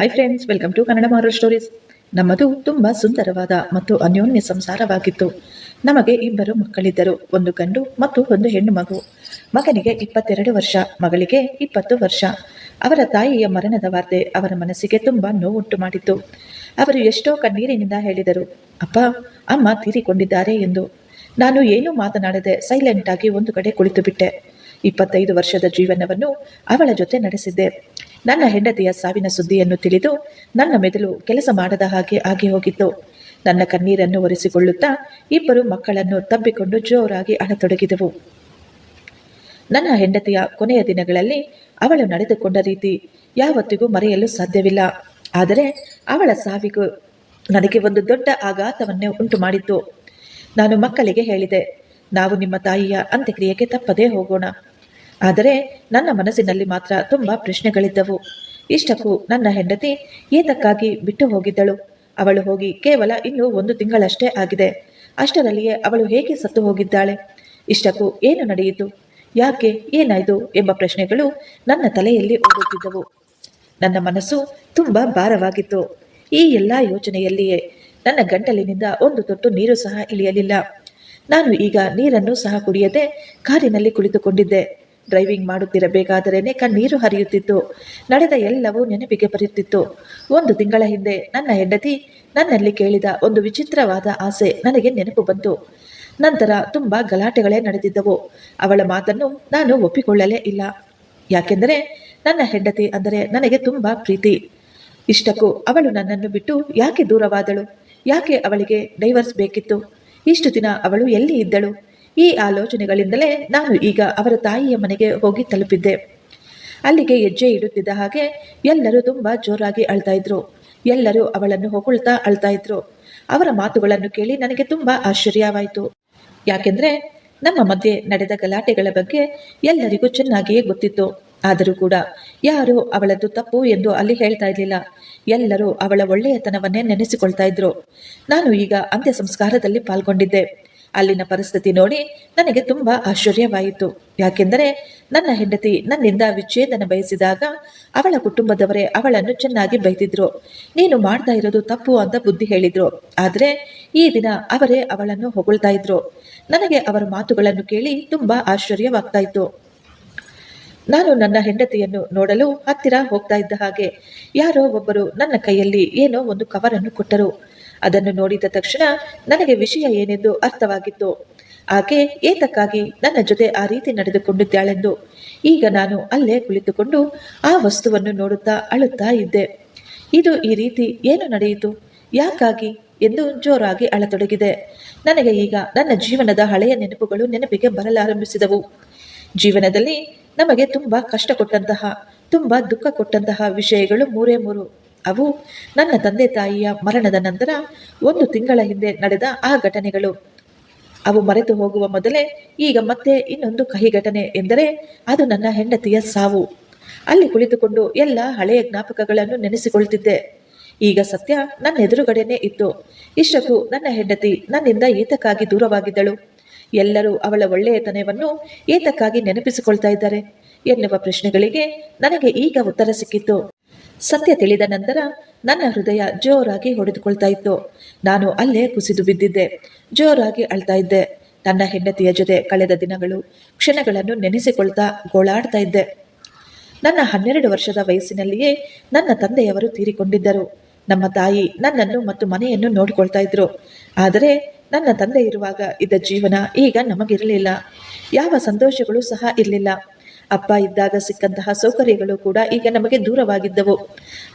Hi friends welcome to Kannada moral stories ನಮ್ಮದು ತುಂಬ ಸುಂದರವಾದ ಮತ್ತು ಅನ್ಯೋನ್ಯ ಸಂಸಾರವಾಗಿತ್ತು. ನಮಗೆ ಇಬ್ಬರು ಮಕ್ಕಳಿದ್ದರು, ಒಂದು ಗಂಡು ಮತ್ತು ಒಂದು ಹೆಣ್ಣು ಮಗು. ಮಗನಿಗೆ ಇಪ್ಪತ್ತೆರಡು ವರ್ಷ, ಮಗಳಿಗೆ ಇಪ್ಪತ್ತು ವರ್ಷ. ಅವರ ತಾಯಿಯ ಮರಣದ ವಾರ್ತೆ ಅವರ ಮನಸ್ಸಿಗೆ ತುಂಬ ನೋವುಂಟು ಮಾಡಿತ್ತು. ಅವರು ಎಷ್ಟೋ ಕಣ್ಣೀರಿನಿಂದ ಹೇಳಿದರು, ಅಪ್ಪ, ಅಮ್ಮ ತೀರಿಕೊಂಡಿದ್ದಾರೆ ಎಂದು. ನಾನು ಏನೂ ಮಾತನಾಡದೆ ಸೈಲೆಂಟ್ ಆಗಿ ಒಂದು ಕಡೆ ಕುಳಿತು ಬಿಟ್ಟೆ ಇಪ್ಪತ್ತೈದು ವರ್ಷದ ಜೀವನವನ್ನು ಅವಳ ಜೊತೆ ನಡೆಸಿದ್ದೆ. ನನ್ನ ಹೆಂಡತಿಯ ಸಾವಿನ ಸುದ್ದಿಯನ್ನು ತಿಳಿದು ನನ್ನ ಮೆದುಳು ಕೆಲಸ ಮಾಡದ ಹಾಗೆ ಆಗಿ ಹೋಗಿತ್ತು. ನನ್ನ ಕಣ್ಣೀರನ್ನು ಒರೆಸಿಕೊಳ್ಳುತ್ತಾ ಇಬ್ಬರು ಮಕ್ಕಳನ್ನು ತಬ್ಬಿಕೊಂಡು ಜೋರಾಗಿ ಅಳತೊಡಗಿದೆವು ನನ್ನ ಹೆಂಡತಿಯ ಕೊನೆಯ ದಿನಗಳಲ್ಲಿ ಅವಳು ನಡೆದುಕೊಂಡ ರೀತಿ ಯಾವತ್ತಿಗೂ ಮರೆಯಲು ಸಾಧ್ಯವಿಲ್ಲ. ಆದರೆ ಅವಳ ಸಾವಿಗೂ ನನಗೆ ಒಂದು ದೊಡ್ಡ ಆಘಾತವನ್ನೇ ಉಂಟು ಮಾಡಿತ್ತು. ನಾನು ಮಕ್ಕಳಿಗೆ ಹೇಳಿದೆ, ನಾವು ನಿಮ್ಮ ತಾಯಿಯ ಅಂತ್ಯಕ್ರಿಯೆಗೆ ತಪ್ಪದೇ ಹೋಗೋಣ. ಆದರೆ ನನ್ನ ಮನಸ್ಸಿನಲ್ಲಿ ಮಾತ್ರ ತುಂಬ ಪ್ರಶ್ನೆಗಳಿದ್ದವು. ಇಷ್ಟಕ್ಕೂ ನನ್ನ ಹೆಂಡತಿ ಏತಕ್ಕಾಗಿ ಬಿಟ್ಟು ಹೋಗಿದ್ದಳು. ಅವಳು ಹೋಗಿ ಕೇವಲ ಇನ್ನೂ ಒಂದು ತಿಂಗಳಷ್ಟೇ ಆಗಿದೆ. ಅಷ್ಟರಲ್ಲಿಯೇ ಅವಳು ಹೇಗೆ ಸತ್ತು ಹೋಗಿದ್ದಾಳೆ? ಇಷ್ಟಕ್ಕೂ ಏನು ನಡೆಯಿತು? ಯಾಕೆ ಏನಾಯಿತು ಎಂಬ ಪ್ರಶ್ನೆಗಳು ನನ್ನ ತಲೆಯಲ್ಲಿ ಓಡುತ್ತಿದ್ದವು. ನನ್ನ ಮನಸ್ಸು ತುಂಬ ಭಾರವಾಗಿತ್ತು. ಈ ಎಲ್ಲ ಯೋಚನೆಯಲ್ಲಿಯೇ ನನ್ನ ಗಂಟಲಿನಿಂದ ಒಂದು ತೊಟ್ಟು ನೀರು ಸಹ ಇಳಿಯಲಿಲ್ಲ. ನಾನು ಈಗ ನೀರನ್ನು ಸಹ ಕುಡಿಯದೆ ಕಾರಿನಲ್ಲಿ ಕುಳಿತುಕೊಂಡಿದ್ದೆ. ಡ್ರೈವಿಂಗ್ ಮಾಡುತ್ತಿರಬೇಕಾದರೇನೆ ಕಣ್ಣೀರು ಹರಿಯುತ್ತಿತ್ತು. ನಡೆದ ಎಲ್ಲವೂ ನೆನಪಿಗೆ ಬರುತ್ತಿತ್ತು. ಒಂದು ತಿಂಗಳ ಹಿಂದೆ ನನ್ನ ಹೆಂಡತಿ ನನ್ನಲ್ಲಿ ಕೇಳಿದ ಒಂದು ವಿಚಿತ್ರವಾದ ಆಸೆ ನನಗೆ ನೆನಪು ಬಂತು. ನಂತರ ತುಂಬ ಗಲಾಟೆಗಳೇ ನಡೆದಿದ್ದವು. ಅವಳ ಮಾತನ್ನು ನಾನು ಒಪ್ಪಿಕೊಳ್ಳಲೇ ಇಲ್ಲ. ಯಾಕೆಂದರೆ ನನ್ನ ಹೆಂಡತಿ ಅಂದರೆ ನನಗೆ ತುಂಬ ಪ್ರೀತಿ. ಇಷ್ಟಕ್ಕೂ ಅವಳು ನನ್ನನ್ನು ಬಿಟ್ಟು ಯಾಕೆ ದೂರವಾದಳು? ಯಾಕೆ ಅವಳಿಗೆ ಡೈವರ್ಸ್ ಬೇಕಿತ್ತು? ಇಷ್ಟು ದಿನ ಅವಳು ಎಲ್ಲಿ ಇದ್ದಳು? ಈ ಆಲೋಚನೆಗಳಿಂದಲೇ ನಾನು ಈಗ ಅವರ ತಾಯಿಯ ಮನೆಗೆ ಹೋಗಿ ತಲುಪಿದ್ದೆ. ಅಲ್ಲಿಗೆ ಹೆಜ್ಜೆ ಇಡುತ್ತಿದ್ದ ಹಾಗೆ ಎಲ್ಲರೂ ತುಂಬ ಜೋರಾಗಿ ಅಳ್ತಾ ಇದ್ರು. ಎಲ್ಲರೂ ಅವಳನ್ನು ಹೊಗಳ್ತಾ ಅಳ್ತಾ ಇದ್ರು. ಅವರ ಮಾತುಗಳನ್ನು ಕೇಳಿ ನನಗೆ ತುಂಬ ಆಶ್ಚರ್ಯವಾಯಿತು. ಯಾಕೆಂದ್ರೆ ನಮ್ಮ ಮಧ್ಯೆ ನಡೆದ ಗಲಾಟೆಗಳ ಬಗ್ಗೆ ಎಲ್ಲರಿಗೂ ಚೆನ್ನಾಗಿಯೇ ಗೊತ್ತಿತ್ತು. ಆದರೂ ಕೂಡ ಯಾರು ಅವಳದ್ದು ತಪ್ಪು ಎಂದು ಅಲ್ಲಿ ಹೇಳ್ತಾ ಇರಲಿಲ್ಲ. ಎಲ್ಲರೂ ಅವಳ ಒಳ್ಳೆಯತನವನ್ನೇ ನೆನೆಸಿಕೊಳ್ತಾ ಇದ್ರು. ನಾನು ಈಗ ಅಂತ್ಯ ಸಂಸ್ಕಾರದಲ್ಲಿ ಪಾಲ್ಗೊಂಡಿದ್ದೆ. ಅಲ್ಲಿನ ಪರಿಸ್ಥಿತಿ ನೋಡಿ ನನಗೆ ತುಂಬ ಆಶ್ಚರ್ಯವಾಯಿತು. ಯಾಕೆಂದರೆ ನನ್ನ ಹೆಂಡತಿ ನನ್ನಿಂದ ವಿಚ್ಛೇದನ ಬಯಸಿದಾಗ ಅವಳ ಕುಟುಂಬದವರೇ ಅವಳನ್ನು ಚೆನ್ನಾಗಿ ಬೈತಿದ್ರು. ನೀನು ಮಾಡ್ತಾ ಇರೋದು ತಪ್ಪು ಅಂತ ಬುದ್ಧಿ ಹೇಳಿದ್ರು. ಆದರೆ ಈ ದಿನ ಅವರೇ ಅವಳನ್ನು ಹೊಗಳ್ತಾ ಇದ್ರು. ನನಗೆ ಅವರ ಮಾತುಗಳನ್ನು ಕೇಳಿ ತುಂಬ ಆಶ್ಚರ್ಯವಾಗ್ತಾ ಇತ್ತು ನಾನು ನನ್ನ ಹೆಂಡತಿಯನ್ನು ನೋಡಲು ಹತ್ತಿರ ಹೋಗ್ತಾ ಇದ್ದ ಹಾಗೆ ಯಾರೋ ಒಬ್ಬರು ನನ್ನ ಕೈಯಲ್ಲಿ ಏನೋ ಒಂದು ಕವರನ್ನು ಕೊಟ್ಟರು. ಅದನ್ನು ನೋಡಿದ ತಕ್ಷಣ ನನಗೆ ವಿಷಯ ಏನೆಂದು ಅರ್ಥವಾಗಿತ್ತು. ಆಕೆ ಏತಕ್ಕಾಗಿ ನನ್ನ ಜೊತೆ ಆ ರೀತಿ ನಡೆದುಕೊಂಡಿದ್ದಾಳೆಂದು ಈಗ ನಾನು ಅಲ್ಲೇ ಕುಳಿತುಕೊಂಡು ಆ ವಸ್ತುವನ್ನು ನೋಡುತ್ತಾ ಅಳುತ್ತಾ ಇದ್ದೆ. ಇದು ಈ ರೀತಿ ಏನು ನಡೆಯಿತು? ಯಾಕಾಗಿ ಎಂದು ಜೋರಾಗಿ ಅಳತೊಡಗಿದೆ. ನನಗೆ ಈಗ ನನ್ನ ಜೀವನದ ಹಳೆಯ ನೆನಪುಗಳು ನೆನಪಿಗೆ ಬರಲಾರಂಭಿಸಿದವು. ಜೀವನದಲ್ಲಿ ನಮಗೆ ತುಂಬ ಕಷ್ಟ ಕೊಟ್ಟಂತಹ, ತುಂಬ ದುಃಖ ಕೊಟ್ಟಂತಹ ವಿಷಯಗಳು ಮೂರೇ ಮೂರು. ಅವು ನನ್ನ ತಂದೆ ತಾಯಿಯ ಮರಣದ ನಂತರ ಒಂದು ತಿಂಗಳ ಹಿಂದೆ ನಡೆದ ಆ ಘಟನೆಗಳು. ಅವು ಮರೆತು ಹೋಗುವ ಮೊದಲೇ ಈಗ ಮತ್ತೆ ಇನ್ನೊಂದು ಕಹಿ ಘಟನೆ ಎಂದರೆ ಅದು ನನ್ನ ಹೆಂಡತಿಯ ಸಾವು. ಅಲ್ಲಿ ಕುಳಿತುಕೊಂಡು ಎಲ್ಲ ಹಳೆಯ ಜ್ಞಾಪಕಗಳನ್ನು ನೆನೆಸಿಕೊಳ್ತಿದ್ದೆ. ಈಗ ಸತ್ಯ ನನ್ನ ಎದುರುಗಡೆನೇ ಇತ್ತು. ಇಷ್ಟಕ್ಕೂ ನನ್ನ ಹೆಂಡತಿ ನನ್ನಿಂದ ಏತಕ್ಕಾಗಿ ದೂರವಾಗಿದ್ದಳು. ಎಲ್ಲರೂ ಅವಳ ಒಳ್ಳೆಯತನವನ್ನು ಏತಕ್ಕಾಗಿ ನೆನಪಿಸಿಕೊಳ್ತಾ ಇದ್ದಾರೆ. ಎನ್ನುವ ಪ್ರಶ್ನೆಗಳಿಗೆ ನನಗೆ ಈಗ ಉತ್ತರ ಸಿಕ್ಕಿತ್ತು. ಸತ್ಯ ತಿಳಿದ ನಂತರ ನನ್ನ ಹೃದಯ ಜೋರಾಗಿ ಹೊಡೆದುಕೊಳ್ತಾ ಇತ್ತು. ನಾನು ಅಲ್ಲೇ ಕುಸಿದು ಬಿದ್ದಿದ್ದೆ. ಜೋರಾಗಿ ಅಳ್ತಾ ಇದ್ದೆ. ನನ್ನ ಹೆಂಡತಿಯ ಜೊತೆ ಕಳೆದ ದಿನಗಳು ಕ್ಷಣಗಳನ್ನು ನೆನೆಸಿಕೊಳ್ತಾ ಗೋಳಾಡ್ತಾ ಇದ್ದೆ. ನನ್ನ ಹನ್ನೆರಡು ವರ್ಷದ ವಯಸ್ಸಿನಲ್ಲಿಯೇ ನನ್ನ ತಂದೆಯವರು ತೀರಿಕೊಂಡಿದ್ದರು. ನಮ್ಮ ತಾಯಿ ನನ್ನನ್ನು ಮತ್ತು ಮನೆಯನ್ನು ನೋಡಿಕೊಳ್ತಾ ಇದ್ರು. ಆದರೆ ನನ್ನ ತಂದೆ ಇರುವಾಗ ಇದ್ದ ಜೀವನ ಈಗ ನಮಗಿರಲಿಲ್ಲ. ಯಾವ ಸಂತೋಷಗಳು ಸಹ ಇರಲಿಲ್ಲ. ಅಪ್ಪ ಇದ್ದಾಗ ಸಿಕ್ಕಂತಹ ಸೌಕರ್ಯಗಳು ಕೂಡ ಈಗ ನಮಗೆ ದೂರವಾಗಿದ್ದವು.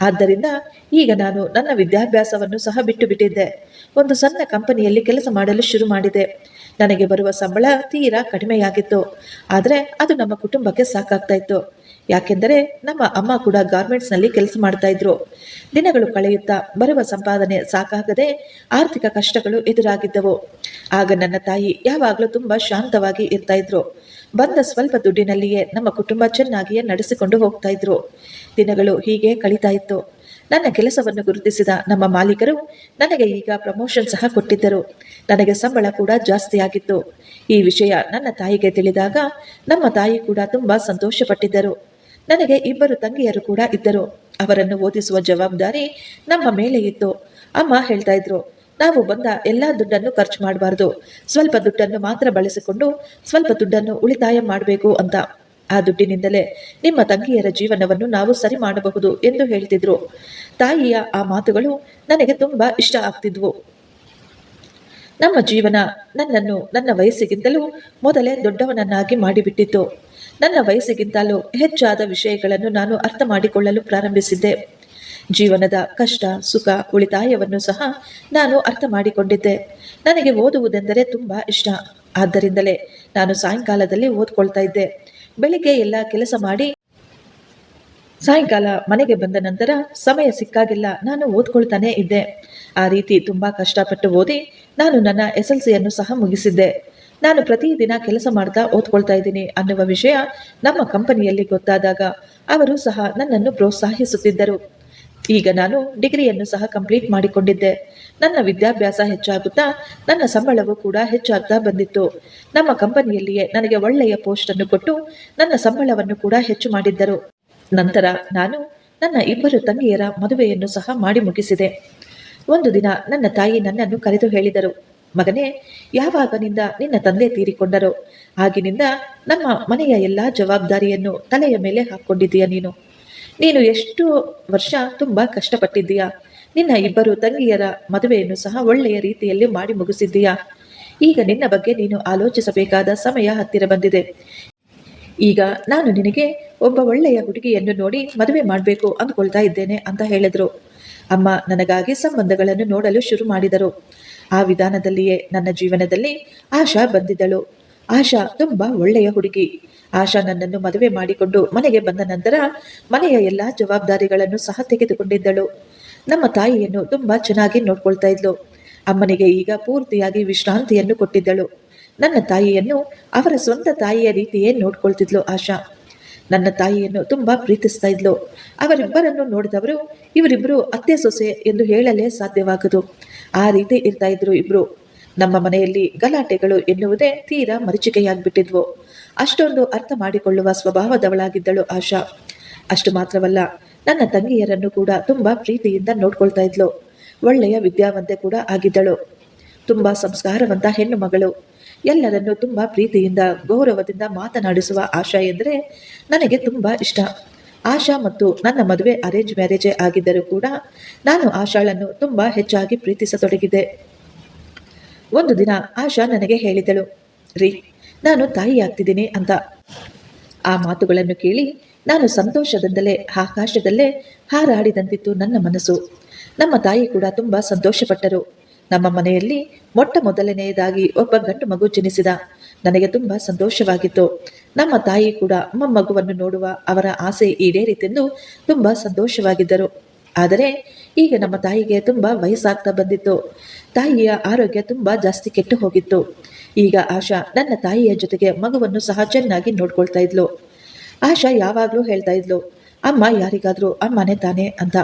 ಆದ್ದರಿಂದ ಈಗ ನಾನು ನನ್ನ ವಿದ್ಯಾಭ್ಯಾಸವನ್ನು ಸಹ ಬಿಟ್ಟು ಬಿಟ್ಟಿದ್ದೆ ಒಂದು ಸಣ್ಣ ಕಂಪನಿಯಲ್ಲಿ ಕೆಲಸ ಮಾಡಲು ಶುರು ಮಾಡಿದೆ. ನನಗೆ ಬರುವ ಸಂಬಳ ತೀರಾ ಕಡಿಮೆಯಾಗಿತ್ತು. ಆದರೆ ಅದು ನಮ್ಮ ಕುಟುಂಬಕ್ಕೆ ಸಾಕಾಗ್ತಾ ಇತ್ತು. ಯಾಕೆಂದರೆ ನಮ್ಮ ಅಮ್ಮ ಕೂಡ ಗಾರ್ಮೆಂಟ್ಸ್ನಲ್ಲಿ ಕೆಲಸ ಮಾಡ್ತಾ ಇದ್ರು. ದಿನಗಳು ಕಳೆಯುತ್ತಾ ಬರುವ ಸಂಪಾದನೆ ಸಾಕಾಗದೆ ಆರ್ಥಿಕ ಕಷ್ಟಗಳು ಎದುರಾಗಿದ್ದವು. ಆಗ ನನ್ನ ತಾಯಿ ಯಾವಾಗಲೂ ತುಂಬಾ ಶಾಂತವಾಗಿ ಇರ್ತಾ ಇದ್ರು. ಬಂದ ಸ್ವಲ್ಪ ದುಡ್ಡಿನಲ್ಲಿಯೇ ನಮ್ಮ ಕುಟುಂಬ ಚೆನ್ನಾಗಿಯೇ ನಡೆಸಿಕೊಂಡು ಹೋಗ್ತಾ ಇದ್ರು. ದಿನಗಳು ಹೀಗೆ ಕಳೀತಾ ಇತ್ತು. ನನ್ನ ಕೆಲಸವನ್ನು ಗುರುತಿಸಿದ ನಮ್ಮ ಮಾಲೀಕರು ನನಗೆ ಈಗ ಪ್ರಮೋಷನ್ ಸಹ ಕೊಟ್ಟಿದ್ದರು. ನನಗೆ ಸಂಬಳ ಕೂಡ ಜಾಸ್ತಿಯಾಗಿತ್ತು ಈ ವಿಷಯ ನನ್ನ ತಾಯಿಗೆ ತಿಳಿದಾಗ ನಮ್ಮ ತಾಯಿ ಕೂಡ ತುಂಬಾ ಸಂತೋಷಪಟ್ಟಿದ್ದರು. ನನಗೆ ಇಬ್ಬರು ತಂಗಿಯರು ಕೂಡ ಇದ್ದರು. ಅವರನ್ನು ಓದಿಸುವ ಜವಾಬ್ದಾರಿ ನಮ್ಮ ಮೇಲೆ ಇತ್ತು. ಅಮ್ಮ ಹೇಳ್ತಾ ಇದ್ರು, ನಾವು ಬಂದ ಎಲ್ಲ ದುಡ್ಡನ್ನು ಖರ್ಚು ಮಾಡಬಾರ್ದು. ಸ್ವಲ್ಪ ದುಡ್ಡನ್ನು ಮಾತ್ರ ಬಳಸಿಕೊಂಡು ಸ್ವಲ್ಪ ದುಡ್ಡನ್ನು ಉಳಿತಾಯ ಮಾಡಬೇಕು ಅಂತ. ಆ ದುಡ್ಡಿನಿಂದಲೇ ನಿಮ್ಮ ತಂಗಿಯರ ಜೀವನವನ್ನು ನಾವು ಸರಿ ಮಾಡಬಹುದು ಎಂದು ಹೇಳ್ತಿದ್ರು. ತಾಯಿಯ ಆ ಮಾತುಗಳು ನನಗೆ ತುಂಬಾ ಇಷ್ಟ ಆಗ್ತಿದ್ವು. ನಮ್ಮ ಜೀವನ ನನ್ನನ್ನು, ನನ್ನ ವಯಸ್ಸಿಗಿಂತಲೂ ಮೊದಲೇ ದೊಡ್ಡವನನ್ನಾಗಿ ಮಾಡಿಬಿಟ್ಟಿತ್ತು. ನನ್ನ ವಯಸ್ಸಿಗಿಂತಲೂ ಹೆಚ್ಚಾದ ವಿಷಯಗಳನ್ನು ನಾನು ಅರ್ಥ ಮಾಡಿಕೊಳ್ಳಲು ಪ್ರಾರಂಭಿಸಿದ್ದೆ. ಜೀವನದ ಕಷ್ಟ, ಸುಖ, ಉಳಿತಾಯವನ್ನು ಸಹ ನಾನು ಅರ್ಥ ಮಾಡಿಕೊಂಡಿದ್ದೆ. ನನಗೆ ಓದುವುದೆಂದರೆ ತುಂಬ ಇಷ್ಟ. ಆದ್ದರಿಂದಲೇ ನಾನು ಸಾಯಂಕಾಲದಲ್ಲಿ ಓದ್ಕೊಳ್ತಾ ಇದ್ದೆ. ಬೆಳಿಗ್ಗೆ ಎಲ್ಲ ಕೆಲಸ ಮಾಡಿ ಸಾಯಂಕಾಲ ಮನೆಗೆ ಬಂದ ನಂತರ ಸಮಯ ಸಿಕ್ಕಾಗಿಲ್ಲ ನಾನು ಓದ್ಕೊಳ್ತಾನೆ ಇದ್ದೆ. ಆ ರೀತಿ ತುಂಬಾ ಕಷ್ಟಪಟ್ಟು ಓದಿ ನಾನು ನನ್ನ ಎಸ್ ಎಲ್ ಸಿಯನ್ನು ಸಹ ಮುಗಿಸಿದ್ದೆ. ನಾನು ಪ್ರತಿದಿನ ಕೆಲಸ ಮಾಡ್ತಾ ಓದ್ಕೊಳ್ತಾ ಇದ್ದೀನಿ ಅನ್ನುವ ವಿಷಯ ನಮ್ಮ ಕಂಪನಿಯಲ್ಲಿ ಗೊತ್ತಾದಾಗ ಅವರು ಸಹ ನನ್ನನ್ನು ಪ್ರೋತ್ಸಾಹಿಸುತ್ತಿದ್ದರು. ಈಗ ನಾನು ಡಿಗ್ರಿಯನ್ನು ಸಹ ಕಂಪ್ಲೀಟ್ ಮಾಡಿಕೊಂಡಿದ್ದೆ. ನನ್ನ ವಿದ್ಯಾಭ್ಯಾಸ ಹೆಚ್ಚಾಗುತ್ತಾ ನನ್ನ ಸಂಬಳವು ಕೂಡ ಹೆಚ್ಚಾಗ್ತಾ ಬಂದಿತ್ತು. ನಮ್ಮ ಕಂಪನಿಯಲ್ಲಿಯೇ ನನಗೆ ಒಳ್ಳೆಯ ಪೋಸ್ಟ್ ಅನ್ನು ಕೊಟ್ಟು ನನ್ನ ಸಂಬಳವನ್ನು ಕೂಡ ಹೆಚ್ಚು ಮಾಡಿದ್ದರು. ನಂತರ ನಾನು ನನ್ನ ಇಬ್ಬರು ತಂಗಿಯರ ಮದುವೆಯನ್ನು ಸಹ ಮಾಡಿ ಮುಗಿಸಿದೆ. ಒಂದು ದಿನ ನನ್ನ ತಾಯಿ ನನ್ನನ್ನು ಕರೆದು ಹೇಳಿದರು. ಮಗನೇ, ಯಾವಾಗನಿಂದ ನಿನ್ನ ತಂದೆ ತೀರಿಕೊಂಡರೋ ಆಗಿನಿಂದ ನಮ್ಮ ಮನೆಯ ಎಲ್ಲ ಜವಾಬ್ದಾರಿಯನ್ನು ತಲೆಯ ಮೇಲೆ ಹಾಕ್ಕೊಂಡಿದ್ದೀಯ ನೀನು. ನೀನು ಎಷ್ಟು ವರ್ಷ ತುಂಬಾ ಕಷ್ಟಪಟ್ಟಿದ್ದೀಯ. ನಿನ್ನ ಇಬ್ಬರು ತಂಗಿಯರ ಮದುವೆಯನ್ನು ಸಹ ಒಳ್ಳೆಯ ರೀತಿಯಲ್ಲಿ ಮಾಡಿ ಮುಗಿಸಿದ್ದೀಯಾ. ಈಗ ನಿನ್ನ ಬಗ್ಗೆ ನೀನು ಆಲೋಚಿಸಬೇಕಾದ ಸಮಯ ಹತ್ತಿರ ಬಂದಿದೆ. ಈಗ ನಾನು ನಿನಗೆ ಒಬ್ಬ ಒಳ್ಳೆಯ ಹುಡುಗಿಯನ್ನು ನೋಡಿ ಮದುವೆ ಮಾಡಬೇಕು ಅಂದ್ಕೊಳ್ತಾ ಇದ್ದೇನೆ ಅಂತ ಹೇಳಿದರು. ಅಮ್ಮ ನನಗಾಗಿ ಸಂಬಂಧಗಳನ್ನು ನೋಡಲು ಶುರು ಮಾಡಿದರು. ಆ ವಿಧಾನದಲ್ಲಿಯೇ ನನ್ನ ಜೀವನದಲ್ಲಿ ಆಶಾ ಬಂದಿದ್ದಳು. ಆಶಾ ತುಂಬಾ ಒಳ್ಳೆಯ ಹುಡುಗಿ. ಆಶಾ ನನ್ನನ್ನು ಮದುವೆ ಮಾಡಿಕೊಂಡು ಮನೆಗೆ ಬಂದ ನಂತರ ಮನೆಯ ಎಲ್ಲಾ ಜವಾಬ್ದಾರಿಗಳನ್ನು ಸಹ ತೆಗೆದುಕೊಂಡಿದ್ದಳು. ನಮ್ಮ ತಾಯಿಯನ್ನು ತುಂಬಾ ಚೆನ್ನಾಗಿ ನೋಡ್ಕೊಳ್ತಾ ಇದ್ಲು. ಅಮ್ಮನಿಗೆ ಈಗ ಪೂರ್ತಿಯಾಗಿ ವಿಶ್ರಾಂತಿಯನ್ನು ಕೊಟ್ಟಿದ್ದಳು. ನನ್ನ ತಾಯಿಯನ್ನು ಅವರ ಸ್ವಂತ ತಾಯಿಯ ರೀತಿಯೇ ನೋಡ್ಕೊಳ್ತಿದ್ಲು ಆಶಾ. ನನ್ನ ತಾಯಿಯನ್ನು ತುಂಬ ಪ್ರೀತಿಸ್ತಾ ಇದ್ಲು. ಅವರಿಬ್ಬರನ್ನು ನೋಡಿದವರು ಇವರಿಬ್ಬರು ಅತ್ತೆ ಸೊಸೆ ಎಂದು ಹೇಳಲೇ ಸಾಧ್ಯವಾಗದು. ಆ ರೀತಿ ಇರ್ತಾ ಇದ್ರು ಇಬ್ರು. ನಮ್ಮ ಮನೆಯಲ್ಲಿ ಗಲಾಟೆಗಳು ಎನ್ನುವುದೇ ತೀರಾ ಮರಿಚಿಕೆಯಾಗ್ಬಿಟ್ಟಿದ್ವು. ಅಷ್ಟೊಂದು ಅರ್ಥ ಮಾಡಿಕೊಳ್ಳುವ ಸ್ವಭಾವದವಳಾಗಿದ್ದಳು ಆಶಾ. ಅಷ್ಟು ಮಾತ್ರವಲ್ಲ, ನನ್ನ ತಂಗಿಯರನ್ನು ಕೂಡ ತುಂಬ ಪ್ರೀತಿಯಿಂದ ನೋಡ್ಕೊಳ್ತಾ ಇದ್ಲು. ಒಳ್ಳೆಯ ವಿದ್ಯಾವಂತೆ ಕೂಡ ಆಗಿದ್ದಳು. ತುಂಬಾ ಸಂಸ್ಕಾರವಂತ ಹೆಣ್ಣು ಮಗಳು. ಎಲ್ಲರನ್ನು ತುಂಬ ಪ್ರೀತಿಯಿಂದ, ಗೌರವದಿಂದ ಮಾತನಾಡಿಸುವ ಆಶಾ ಎಂದರೆ ನನಗೆ ತುಂಬ ಇಷ್ಟ. ಆಶಾ ಮತ್ತು ನನ್ನ ಮದುವೆ ಅರೇಂಜ್ ಮ್ಯಾರೇಜೇ ಆಗಿದ್ದರೂ ಕೂಡ ನಾನು ಆಶಾಳನ್ನು ತುಂಬ ಹೆಚ್ಚಾಗಿ ಪ್ರೀತಿಸತೊಡಗಿದೆ ಒಂದು ದಿನ ಆಶಾ ನನಗೆ ಹೇಳಿದಳು, ರೀ, ನಾನು ತಾಯಿ ಆಗ್ತಿದ್ದೀನಿ ಅಂತ. ಆ ಮಾತುಗಳನ್ನು ಕೇಳಿ ನಾನು ಸಂತೋಷದಿಂದಲೇ, ಆಕಾಶದಲ್ಲೇ ಹಾರಾಡಿದಂತಿತ್ತು ನನ್ನ ಮನಸ್ಸು. ನಮ್ಮ ತಾಯಿ ಕೂಡ ತುಂಬ ಸಂತೋಷಪಟ್ಟರು. ನಮ್ಮ ಮನೆಯಲ್ಲಿ ಮೊಟ್ಟ ಮೊದಲನೆಯದಾಗಿ ಒಬ್ಬ ಗಂಡು ಮಗು ಜನಿಸಿದ. ನನಗೆ ತುಂಬಾ ಸಂತೋಷವಾಗಿತ್ತು. ನಮ್ಮ ತಾಯಿ ಕೂಡ ಮೊಮ್ಮಗುವನ್ನು ನೋಡುವ ಅವರ ಆಸೆ ಈಡೇರಿತೆಂದು ತುಂಬಾ ಸಂತೋಷವಾಗಿದ್ದರು. ಆದರೆ ಈಗ ನಮ್ಮ ತಾಯಿಗೆ ತುಂಬಾ ವಯಸ್ಸಾಗ್ತಾ ಬಂದಿತ್ತು. ತಾಯಿಯ ಆರೋಗ್ಯ ತುಂಬಾ ಜಾಸ್ತಿ ಕೆಟ್ಟು ಹೋಗಿತ್ತು. ಈಗ ಆಶಾ ನನ್ನ ತಾಯಿಯ ಜೊತೆಗೆ ಮಗುವನ್ನು ಸಹ ಚೆನ್ನಾಗಿ ನೋಡ್ಕೊಳ್ತಾ ಇದ್ಲು. ಆಶಾ ಯಾವಾಗಲೂ ಹೇಳ್ತಾ ಇದ್ಲು, ಅಮ್ಮ ಯಾರಿಗಾದ್ರೂ ಅಮ್ಮನೇ ತಾನೇ ಅಂತ.